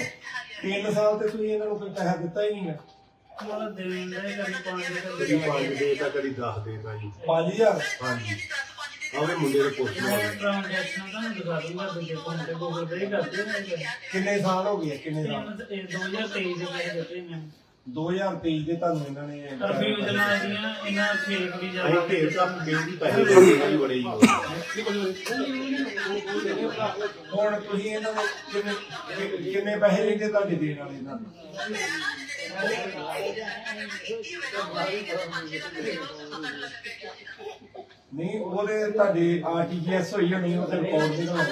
3 ਸਾਲ ਤੇ ਤੁਸੀਂ ਇਹਨਾਂ ਨੂੰ ਕੋਈ ਪੈਸਾ ਦਿੱਤਾ ਹੀ ਨਹੀਂ ਮਾਲਾ ਦੇਣ ਦੇ ਕਰੀ ਪੰਜ ਦੇ ਤਾਂ ਕਦੀ 10 ਦੇ ਤਾਂ ਜੀ। 5000 ਹਾਂਜੀ। ਉਹਦੇ ਮੁੰਡੇ ਦੇ ਪੁੱਤ ਨੂੰ ਟ੍ਰਾਂਜੈਕਸ਼ਨ ਤੁਹਾਨੂੰ ਦਿਖਾ ਦੂੰਗਾ ਦੂਜੇ ਫੋਨ ਤੇ ਗੂਗਲ ਪੇ ਕਰਦੇ ਨੇ। ਕਿੰਨੇ ਸਾਲ ਹੋ ਗਏ ਕਿੰਨੇ ਸਾਲ? ਇਹ 2023 ਦੇ ਪੈਸੇ ਦਿੱਤੇ ਨੇ। 2023 ਦੇ ਤੁਹਾਨੂੰ ਇਹਨਾਂ ਨੇ ਕੰਫਿਊਜ਼ਨਾਂ ਦੀਆਂ ਇਹਨਾਂ ਫੇਕ ਵੀ ਅਸੀਂ ਜ਼ਿਆਦਾ ਢੇਰ ਸਭ ਬੇਨਤੀ ਪੈਸੇ ਦੇ ਕੇ ਬੜੇ ਹੀ ਹੁਣ ਤੁਸੀਂ ਇਹਨਾਂ ਨੂੰ ਕਿੰਨੇ ਕਿੰਨੇ ਪੈਸੇ ਲੈਂਦੇ ਤੁਹਾਡੇ ਦੇਣ ਵਾਲੇ ਇਹਨਾਂ ਨੂੰ ਨਹੀਂ ਉਹਦੇ ਤੁਹਾਡੇ ਆਰਟੀਜੀਐਸ ਹੋਈ ਹੋਣੀ ਉਹਦੇ ਰਿਕਾਰਡ ਨਹੀਂ ਹੋਣਾ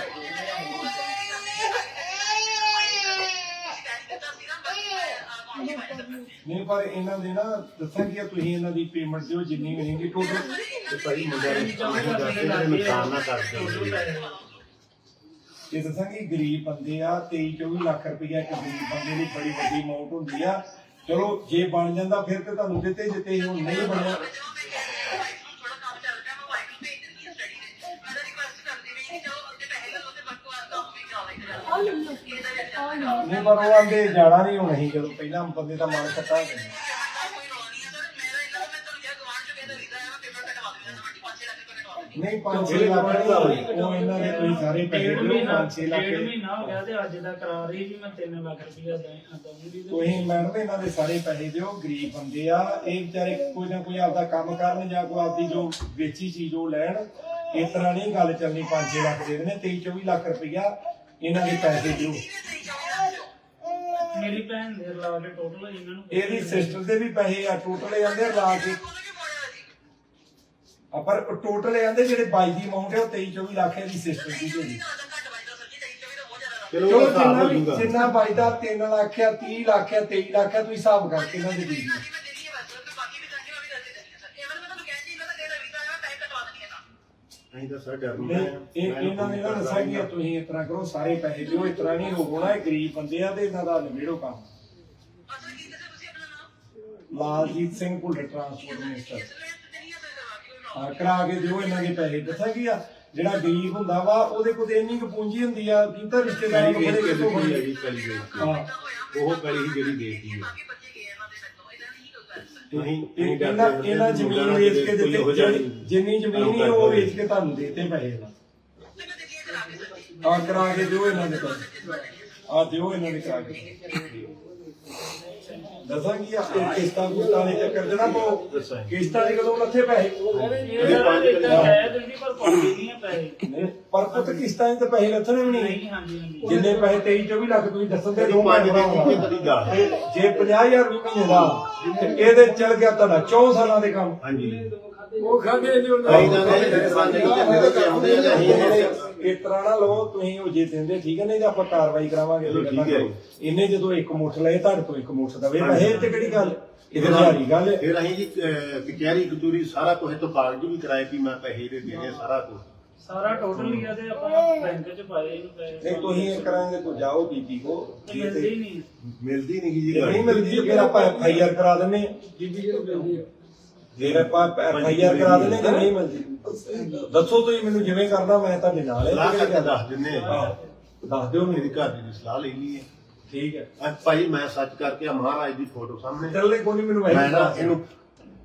ਨਹੀਂ ਪਰ ਇਹਨਾਂ ਦੇ ਨਾ ਦੱਸਾਂ ਕਿ ਤੁਸੀਂ ਇਹਨਾਂ ਦੀ ਪੇਮੈਂਟ ਦਿਓ ਜਿੰਨੀ ਵੀ ਨਹੀਂ ਟੋਟਲ ਤੇ ਭਾਈ ਮੁੰਡਿਆਂ ਨੇ ਕੰਮ ਕਰਦੇ ਨੇ ਨੁਕਸਾਨ ਨਾ ਕਰਦੇ ਇਹ ਦੱਸਾਂ ਕਿ ਗਰੀਬ ਬੰਦੇ ਆ 23 24 ਲੱਖ ਰੁਪਈਆ ਇੱਕ ਗਰੀਬ ਬੰਦੇ ਦੀ ਬੜੀ ਵੱਡੀ ਅਮਾਉਂਟ ਹੁੰਦੀ ਆ। ਚਲੋ ਜੇ ਬਣ ਜਾਂਦਾ ਫਿਰ ਤੇ ਤੁਹਾਨੂੰ ਦਿੱਤੇ ਦਿੱਤੇ ਹੁਣ ਨਹੀਂ ਬਣਿਆ। ਨਹੀਂ ਪਰ ਉਹ ਆਂਦੇ ਜਾਣਾ ਨਹੀਂ ਹੁਣ ਅਸੀਂ ਜਦੋਂ ਪਹਿਲਾਂ ਬੰਦੇ ਦਾ ਮਨ ਕੱਟਾ ਹੋ ਗਿਆ ਨਹੀਂ 5-6 ਲੱਖ ਨਹੀਂ ਉਹ ਇਹਨਾਂ ਦੇ ਤੁਸੀਂ ਸਾਰੇ ਪੈਸੇ ਡੇਢ ਦਿਓ ਮਹੀਨਾ 5-6 ਲੱਖ ਡੇਢ ਮਹੀਨਾ ਹੋ ਗਿਆ ਤੇ ਅੱਜ ਦਾ ਕਰਾ ਰਹੀ ਜੀ ਮੈਂ 3 ਲੱਖ ਰੁਪਇਆ ਦਊਂਗੀ ਤੇ ਤੁਸੀਂ ਮੈਡਮ ਇਹਨਾਂ ਦੇ ਸਾਰੇ ਪੈਸੇ ਦਿਓ ਗਰੀਬ ਬੰਦੇ ਆ ਇਹ ਵਿਚਾਰੇ ਕੋਈ ਨਾ ਕੋਈ ਆਪਦਾ ਕੰਮ ਕਰਨ ਜਾਂ ਕੋਈ ਆਪਦੀ ਜੋ ਵੇਚੀ ਚੀਜ਼ ਉਹ ਲੈਣ ਇਸ ਤਰ੍ਹਾਂ ਨਹੀਂ ਗੱਲ ਚੱਲਣੀ 5-6 ਲੱਖ ਦੇ ਦੇਣੇ 23-24 ਲੱਖ ਰੁਪਈਆ ਇਹਨਾਂ ਦੇ ਪੈਸੇ ਦਿਓ। ਮੇਰੀ ਭੈਣ ਦੇ ਲਾ ਕੇ ਟੋਟਲ ਇਹਨਾਂ ਨੂੰ ਇਹਦੀ ਸਿਸਟਰ ਦੇ ਵੀ ਪੈਸੇ ਆ ਟੋਟਲ ਜਾਂਦੇ ਆ ਲਾ ਕੇ ਆ ਪਰ ਟੋਟਲ ਜਾਂਦੇ ਜਿਹੜੇ ਬਾਈ ਦੀ ਅਮਾਉਂਟ ਹੈ ਉਹ 23 24 ਲੱਖ ਹੈ ਦੀ ਸਿਸਟਰ ਦੀ ਭੇਜੀ ਚਲੋ ਚਲੋ ਉਹ ਹਿਸਾਬ ਜਿੰਨਾ ਹੋ ਬਾਈ ਦਾ 3 ਲੱਖ ਆ 30 ਲੱਖ ਆ 23 ਲੱਖ ਆ ਤੁਸੀਂ ਹਿਸਾਬ ਕਰਕੇ ਇਹਨਾਂ ਦੇ ਦੇ ਦਿਓ। ਅਸੀਂ ਤਾਂ ਸਰ ਡਰ ਨਹੀਂ ਇਹ ਇਹਨਾਂ ਨੇ ਨਾ ਦੱਸਿਆ ਕਿ ਤੁਸੀਂ ਇਸ ਤਰ੍ਹਾਂ ਕਰੋ ਸਾਰੇ ਪੈਸੇ ਦਿਓ ਇਸ ਤਰ੍ਹਾਂ ਨਹੀਂ ਹੋਣਾ ਇਹ ਗਰੀਬ ਬੰਦੇ ਆ ਤੇ ਇਹਨਾਂ ਦਾ ਨਿਬੇੜੋ ਕੰਮ। ਲਾਲਜੀਤ ਸਿੰਘ ਭੁੱਲਰ ਟਰਾਂਸਪੋਰਟ ਮਿਨਿਸਟਰ ਹਾਂ ਕਰਾ ਕੇ ਦਿਓ ਇਹਨਾਂ ਦੇ ਪੈਸੇ। ਦੱਸਿਆ ਕੀ ਆ? ਜਿਹੜਾ ਗਰੀਬ ਹੁੰਦਾ ਵਾ ਉਹਦੇ ਕੋਲ ਤੇ ਇੰਨੀ ਕੁ ਪੂੰਜੀ ਹੁੰਦੀ ਆ ਕੀ ਤਾਂ ਰਿਸ਼ਤੇਦਾਰਾਂ ਹਾਂ। ਉਹ ਜਿਹੜੀ ਦੇਤੀ ਹੈ ਇਹ- ਇਹਨਾਂ ਇਹਨਾਂ ਜ਼ਮੀਨ ਵੇਚ ਕੇ ਦਿੱਤੇ ਜਿਹੜੀ- ਜਿੰਨੀ ਜ਼ਮੀਨ ਹੀ ਉਹ ਵੇਚ ਕੇ ਤੁਹਾਨੂੰ ਦੇਤੇ ਪੈਸੇ ਦਾ ਆ ਕਰਾ ਕੇ ਦਿਓ ਇਹਨਾਂ ਦੇ ਪੈਸੇ ਆ ਦਿਓ ਇਹਨਾਂ ਦੇ ਕਰਾ ਕੇ ਦੱਸਾਂ ਕੀ ਆ ਇਹ ਕਿਸ਼ਤਾਂ ਕੁਸ਼ਤਾਂ ਦੇ ਚੱਕਰ ਦੇ ਕਦੋਂ ਲੱਥੇ ਪੈਸੇ? ਨਹੀਂ ਪਰ ਪੁੱਤ ਤਾਂ ਪੈਸੇ ਲੱਥਣੇ ਵੀ ਨਹੀਂ। ਜਿੰਨੇ ਪੈਸੇ 23 24 ਲੱਖ ਤੁਸੀਂ ਦੱਸਣ ਦੇ ਜੇ 50000 ਵੀ ਮਹੀਨੇ ਦਾ ਤੇ ਇਹਦੇ ਚਲ ਗਿਆ ਤੁਹਾਡਾ 4 ਸਾਲਾਂ ਦੇ ਕੰਮ। ਹਾਂਜੀ। ਉਹ ਖਾਦੇ ਨਹੀਂ ਅਸੀਂ ਤਾਂ ਕਹਿੰਦੇ ਜਿਹੜੇ ਪੰਜ ਨਹੀਂ ਦਿੰਦੇ ਤੇ ਆਉਂਦੇ ਆ ਤੇ ਅਸੀਂ ਇਹਨੇ ਇਸ ਤਰ੍ਹਾਂ ਨਾ ਲਓ ਤੁਸੀਂ ਉਹ ਜੇ ਦਿੰਦੇ ਠੀਕ ਹੈ ਨਹੀਂ ਤਾਂ ਆਪਾਂ ਕਾਰਵਾਈ ਕਰਾਵਾਂਗੇ ਚਲੋ ਠੀਕ ਹੈ। ਇਹਨੇ ਜਦੋਂ ਇੱਕ ਮੁੱਠ ਲਏ ਤੁਹਾਡੇ ਤੋਂ ਇੱਕ ਮੁੱਠ ਦਵੇ। ਪੈਸੇ ਤੇ ਕਿਹੜੀ ਗੱਲ? ਇਹਦੇ ਸਾਰੀ ਗੱਲ ਹੈ। ਫਿਰ ਅਸੀਂ ਜੀ ਅਹ, ਕਚਹਿਰੀ ਕਚੂਰੀ ਸਾਰਾ ਕੁਝ ਤੋਂ ਕਾਗਜ਼ ਵੀ ਕਰਾਏ ਵੀ ਮੈਂ ਪੈਸੇ ਦੇ ਦੇਣੇ ਸਾਰਾ ਕੁਝ ਸਾਰਾ ਟੋਟਲ ਲਿਆ ਤੇ ਆਪਾਂ ਬੈਂਕ ਚ ਪਾਏ ਇਹਨੂੰ ਪੈਸੇ। ਨਹੀਂ ਤੁਸੀਂ ਇਹ ਕਰਾਂਗੇ ਕੋ ਜਾਓ ਬੀਬੀ ਕੋ। ਤੇ ਮਿਲਦੇ ਹੀ ਨਹੀਂ। ਮਿਲਦੀ ਨਹੀਂ ਜੀ ਜੇ ਨਹੀਂ ਮਿਲਦੀ ਤੇ ਫਿਰ ਆਪਾਂ ਐਫ ਆਈ ਆਰ ਕਰਾ ਦਿੰਨੇ ਆ ਬੀਬੀ ਕਿਹਨੂੰ ਮਿਲਦੀ ਹੈ ਫਿਰ ਆਪਾਂ ਐਫ ਆਈ ਆਰ ਕਰਾ ਦਿੰਨੇ ਜੇ ਨਹੀਂ ਮਿਲਦੀ ਦੱਸੋ ਤੁਸੀਂ ਮੈਨੂੰ ਜਿਵੇਂ ਕਰਦਾ ਮੈਂ ਤੁਹਾਡੇ ਨਾਲ ਹੈ ਸਲਾਹ ਕਰਕੇ ਦੱਸ ਦਿੰਨੇ ਆ। ਦੱਸ ਦਿਓ ਮੇਰੀ ਘਰ ਦੀ ਸਲਾਹ ਲੈ ਲਈ ਹੈ। ਠੀਕ ਹੈ। ਅੱਜ ਭਾਈ ਮੈਂ ਸੱਚ ਕਰਕੇ ਆ ਮਹਾਰਾਜ ਦੀ ਫੋਟੋ ਸਾਹਮਣੇ। ਚੱਲੇ ਕੋਈ ਨਹੀਂ ਮੈਨੂੰ ਮੈਂ ਨਾ ਇਹਨੂੰ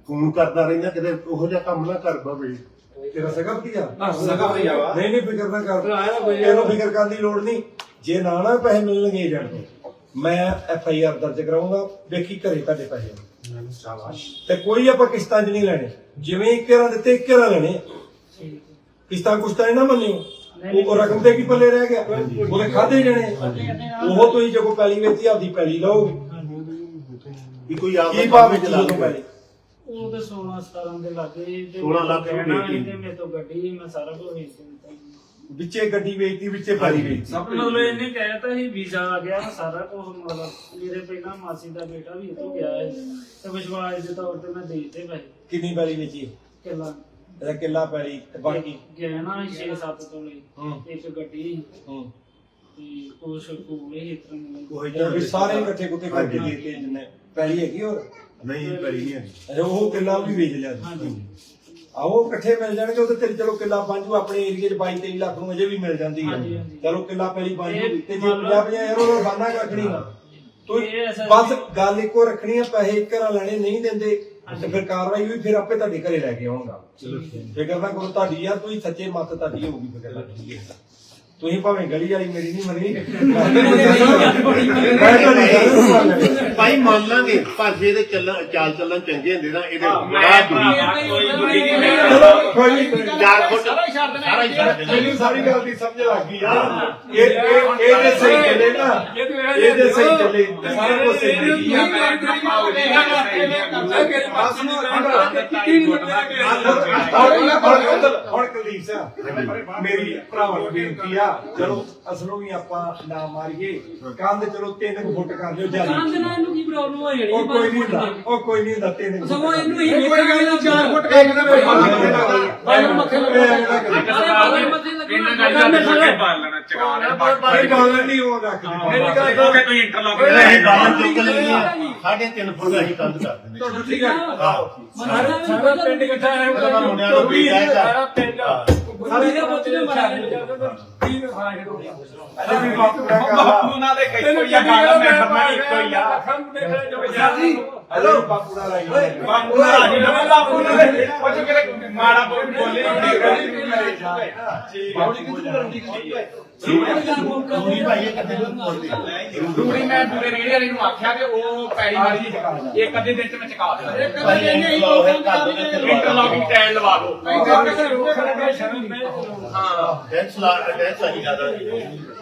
ਫੋਨ ਕਰਦਾ ਰਹਿੰਦਾ ਕਿਤੇ ਉਹੋ ਜਿਹਾ ਕੰਮ ਨਾ ਕਰ ਬਵੇ ਤੇਰਾ ਸਗਾ ਭਤੀਆ ਸਗਾ ਭਤੀਜਾ ਵਾ। ਨਹੀਂ ਨਹੀਂ ਫਿਕਰ ਨਾ ਕਰ। ਆਇਆ ਨਾ ਕੋਈ। ਇਹਨੂੰ ਫਿਕਰ ਕਰਨ ਦੀ ਲੋੜ ਨਹੀਂ। ਜੇ ਨਾ ਨਾ ਪੈਸੇ ਮਿਲਣਗੇ ਏਜੰਟ ਤੋਂ ਮੈਂ ਐਫ ਆਈ ਆਰ ਦਰਜ ਕਰਾਉਂਗਾ ਵੇਖੀ ਘਰੇ ਤੁਹਾਡੇ ਪੈਸੇ। ਸ਼ਾਬਾਸ਼ ਤੇ ਕੋਈ ਆਪਾਂ ਕਿਸ਼ਤਾਂ 'ਚ ਨਹੀਂ ਲੈਣੇ। ਜਿਵੇਂ ਇੱਕ ਰਾਂ ਦਿੱਤੇ ਇੱਕ ਰਾਂ ਲੈਣੇ। ਕਿਸ਼ਤਾਂ ਕੁਸ਼ਤਾਂ ਇਹ ਨਾ ਮੰਨਿਓ ਉਹ ਰਕਮ ਤੇ ਕੀ ਪੱਲੇ ਰਹਿ ਗਿਆ? ਉਹਦੇ ਖਾਦੇ ਜਣੇ। ਉਹ ਤੁਸੀਂ ਜਦੋਂ ਪੈਲੀ ਵੇਚੀ ਆਪਦੀ ਪੈਲੀ ਲਓਗੇ ਵੀ ਕੋਈ ਆਪ ਕੀ ਭਾਅ ਵਿੱਚ ਜਦੋਂ ਪੈਲੀ ਉਹ ਤੇ 16 17 ਦੇ ਲੱਗੇ। ਤੇ 16 ਲੱਖ ਨੂੰ ਗਹਿਣਾ ਵੇਚੀ। ਤੇ ਮੇਰੇ ਤੋਂ ਗੱਡੀ ਮੈਂ ਸਾਰਾ ਕੁਝ ਵੇਚ ਦਿੱਤਾ। ਵਿੱਚੇ ਗੱਡੀ ਵੇਚਤੀ ਵਿੱਚੇ ਪੈਲੀ ਵੇਚਤੀ। ਮਤਲਬ ਇਹਨੇ ਕਹਿਤਾ ਸੀ ਵੀਜ਼ਾ ਆ ਗਿਆ ਸਾਰਾ ਕੁਝ ਮਤਲਬ ਮੇਰੇ ਪਹਿਲਾਂ ਮਾਸੀ ਦਾ ਬੇਟਾ ਵੀ ਇੱਥੋਂ ਗਿਆ ਹੈ। ਤੇ ਵਿਸ਼ਵਾਸ ਦੇ ਤੌਰ ਤੇ ਮੈਂ ਦਿੱਤੇ ਪੈਸੇ ਕਿੰਨੀ ਪੈਲੀ ਵੇਚੀ? ਕਿੱਲਾ। ਇਹਦਾ ਕਿੱਲਾ ਪੈਲੀ ਤੇ ਬਾਕੀ? ਗਹਿਣਾ 6-7 ਤੋਲੇ ਹੂੰ। ਇੱਕ ਗੱਡੀ ਹੂੰ। ਤੇ ਕੁਛ ਕੋਲੇ ਹੀ ਇਤਰ ਕੋਈ ਵੀ ਸਾਰੇ ਇਕੱਠੇ ਕੁੱਤੇ ਕਰਕੇ ਦੇ ਕੇ ਜਿੰਨੇ। ਪੈਲੀ ਹੈਗੀ ਹੋਰ? ਨਹੀਂ ਪੈਲੀ ਨਹੀਂ ਹੈਗੀ। ਉਹ ਕਿੱਲਾ ਵੀ ਵੇਚ ਲਿਆ ਤੁਸੀਂ। ਆਓ ਇਕੱਠੇ ਮਿਲ ਜਾਣਗੇ ਉਹਦੇ ਤੇ ਚਲੋ ਕਿੱਲਾ ਪੰਜੂ ਆਪਣੇ ਏਰੀਏ 'ਚ 22 23 ਲੱਖ ਨੂੰ ਅਜੇ ਵੀ ਮਿਲ ਜਾਂਦੀ ਹੈ। ਹਾਂਜੀ। ਚਲੋ ਕਿੱਲਾ ਪਹਿਲੀ ਪੰਜੂ ਤੇ ਜੇ ਮੰਨ ਲਓ- 50 50 ਯਾਰ ਉਹ ਬਾਨਾ ਰੱਖਣੀ ਤੂੰ ਇਹ ਅਸਲ ਬਸ ਗੱਲ ਇੱਕੋ ਰੱਖਣੀ ਆ ਪੈਸੇ ਇੱਕ ਨਾਲ ਲੈਣੇ ਨਹੀਂ ਦਿੰਦੇ ਤੇ ਫਿਰ ਕਾਰਵਾਈ ਵੀ ਫਿਰ ਆਪੇ ਤੁਹਾਡੇ ਘਰੇ ਲੈ ਕੇ ਆਉਣਗਾ ਚਲੋ ਫਿਕਰ ਨਾ ਕਰੋ ਤੁਹਾਡੀ ਯਾਰ ਤੁਸੀਂ ਸੱਚੇ ਮੱਤ ਤੁਹਾਡੀ ਹੋਊਗੀ ਫਿਕਰ ਨਾ ਕਰੋ। ਤੁਸੀਂ ਭਾਵੇਂ ਗਲੀ ਵਾਲੀ ਮੇਰੀ ਨਹੀਂ ਮੰਨੀ। ਮੈਂ ਤੁਹਾਡੀ ਗੱਲ ਨਹੀਂ ਮੰਨਣੀ। ਭਾਈ ਮੰਨ ਲਾਂਗੇ ਪਰ ਜੇ ਇਹਦੇ ਚੱਲਣ ਚਾਲ ਚੱਲਣ ਚੰਗੇ ਹੁੰਦੇ ਨਾ ਇਹਦੇ ਦੂਰੀ ਭਰਾਵਾ ਕੋਈ ਬੁਰੀ ਨਹੀਂ ਮੈਂ ਚਲੋ ਕੋਈ ਨਹੀਂ ਚਾਰ ਫੁੱਟ ਸਾਰਾ ਹੀ ਛੱਡ ਦੇਣਾ। ਸਾਰਾ ਹੀ ਛੱਡ ਦੇਣਾ। ਮੈਨੂੰ ਸਾਰੀ ਗੱਲ ਦੀ ਸਮਝ ਲੱਗ ਗਈ ਯਾਰ ਇਹ ਇਹ ਇਹ ਜੇ ਸਹੀ ਚੱਲੇ ਨਾ ਇਹ ਜੇ ਸਹੀ ਚੱਲੇ ਤੇ ਸਾਰਾ ਕੁਝ ਸਹੀ ਚੱਲੇ। ਹੁਣ ਹੁਣ ਕੁਲਦੀਪ ਸਿੰਘ ਮੇਰੀ ਭਰਾਵਾਂ ਨੂੰ ਬੇਨਤੀ ਆ ਚਲੋ ਅਸਲੋਂ ਵੀ ਆਪਾਂ ਨਾ ਮਾਰੀਏ। ਕੰਧ ਚਲੋ ਤਿੰਨ ਕੁ ਫੁੱਟ ਕਰ ਲਿਓ ਜਾਲੀ ਇਹਨੂੰ ਕੀ ਪ੍ਰੋਬਲਮ ਹੋ ਜਾਣੀ ਉਹ ਕੋਈ ਨਹੀਂ ਹੁੰਦਾ। ਉਹ ਕੋਈ ਨਹੀਂ ਹੁੰਦਾ ਤਿੰਨ ਸਗੋਂ ਇਹਨੂੰ ਇਹ ਹੀ ਕੋਈ ਗੱਲ ਨਹੀਂ 4 ਫੁੱਟ ਨਾ ਮੱਥੇ ਦਾ ਉਹ ਰੱਖ ਮੇਰੀ ਗੱਲ ਚੁੱਕ ਲੈਣੀ ਆ। ਸਾਢੇ ਤਿੰਨ ਫੁੱਟ ਅਸੀਂ ਕੰਧ ਕਰ ਦਿੰਦੇ ਤੁਹਾਨੂੰ ਠੀਕ ਹੈ ਆਹੋ। ਸਾਰਾ ਪਿੰਡ ਇਕੱਠਾ ਹੈ ਨੂੰ ਸਾਰਾ ਪਿੰਡ ਸਾਰੇ ਦੇ ਬੱਚੇ ਨੇ ਮਾਰੇ ਤੀਨ ਹੋ ਗਿਆ ਅਜੇ ਵੀ ਬਾਪੂ ਦਾ ਕਹਾ ਉਹਨਾਂ ਦੇ ਕਈ ਕੋਈ ਆ ਗੱਲ ਮੈਂ ਕਰਨਾ ਇੱਕੋ ਹੀ ਆ। ਹੈਲੋ ਬਾਪੂ ਦਾ ਲਾਈ ਬਾਪੂ ਦਾ ਰਾਜੀ ਨਾ ਬਾਪੂ ਨੇ ਉਹ ਜੋ ਕਿਤੇ ਮਾੜਾ ਬੋਲ ਬੋਲੇ ਦੂਰੀ ਭਾਈ ਇਹ ਕਿੱਥੇ ਨੂੰ ਬੋਲਦੇ ਦੂਰੀ ਮੈਂ ਦੂਰੇ ਰੇੜੀ ਵਾਲੀ ਨੂੰ ਆਖਿਆ ਕਿ ਉਹ ਪੈੜੀ ਮਾਰੀ ਇੱਕ ਅੱਧੇ ਦਿਨ ਚ ਮੈਂ ਚਕਾ ਦੇਣਾ। ਭਾਈ ਇਹ ਲੋਕ ਕਰ ਦਿੰਦੇ ਤੇ ਲਵਾ ਇੰਟਰਲੌਕਿੰਗ ਟਾਈਲ ਲਵਾ ਦਿਓ ਦਿੰਦੇ। ਟੈਕਸ ਲਾ ਟੈਕਸ ਅਸੀਂ ਜ਼ਿਆਦਾ।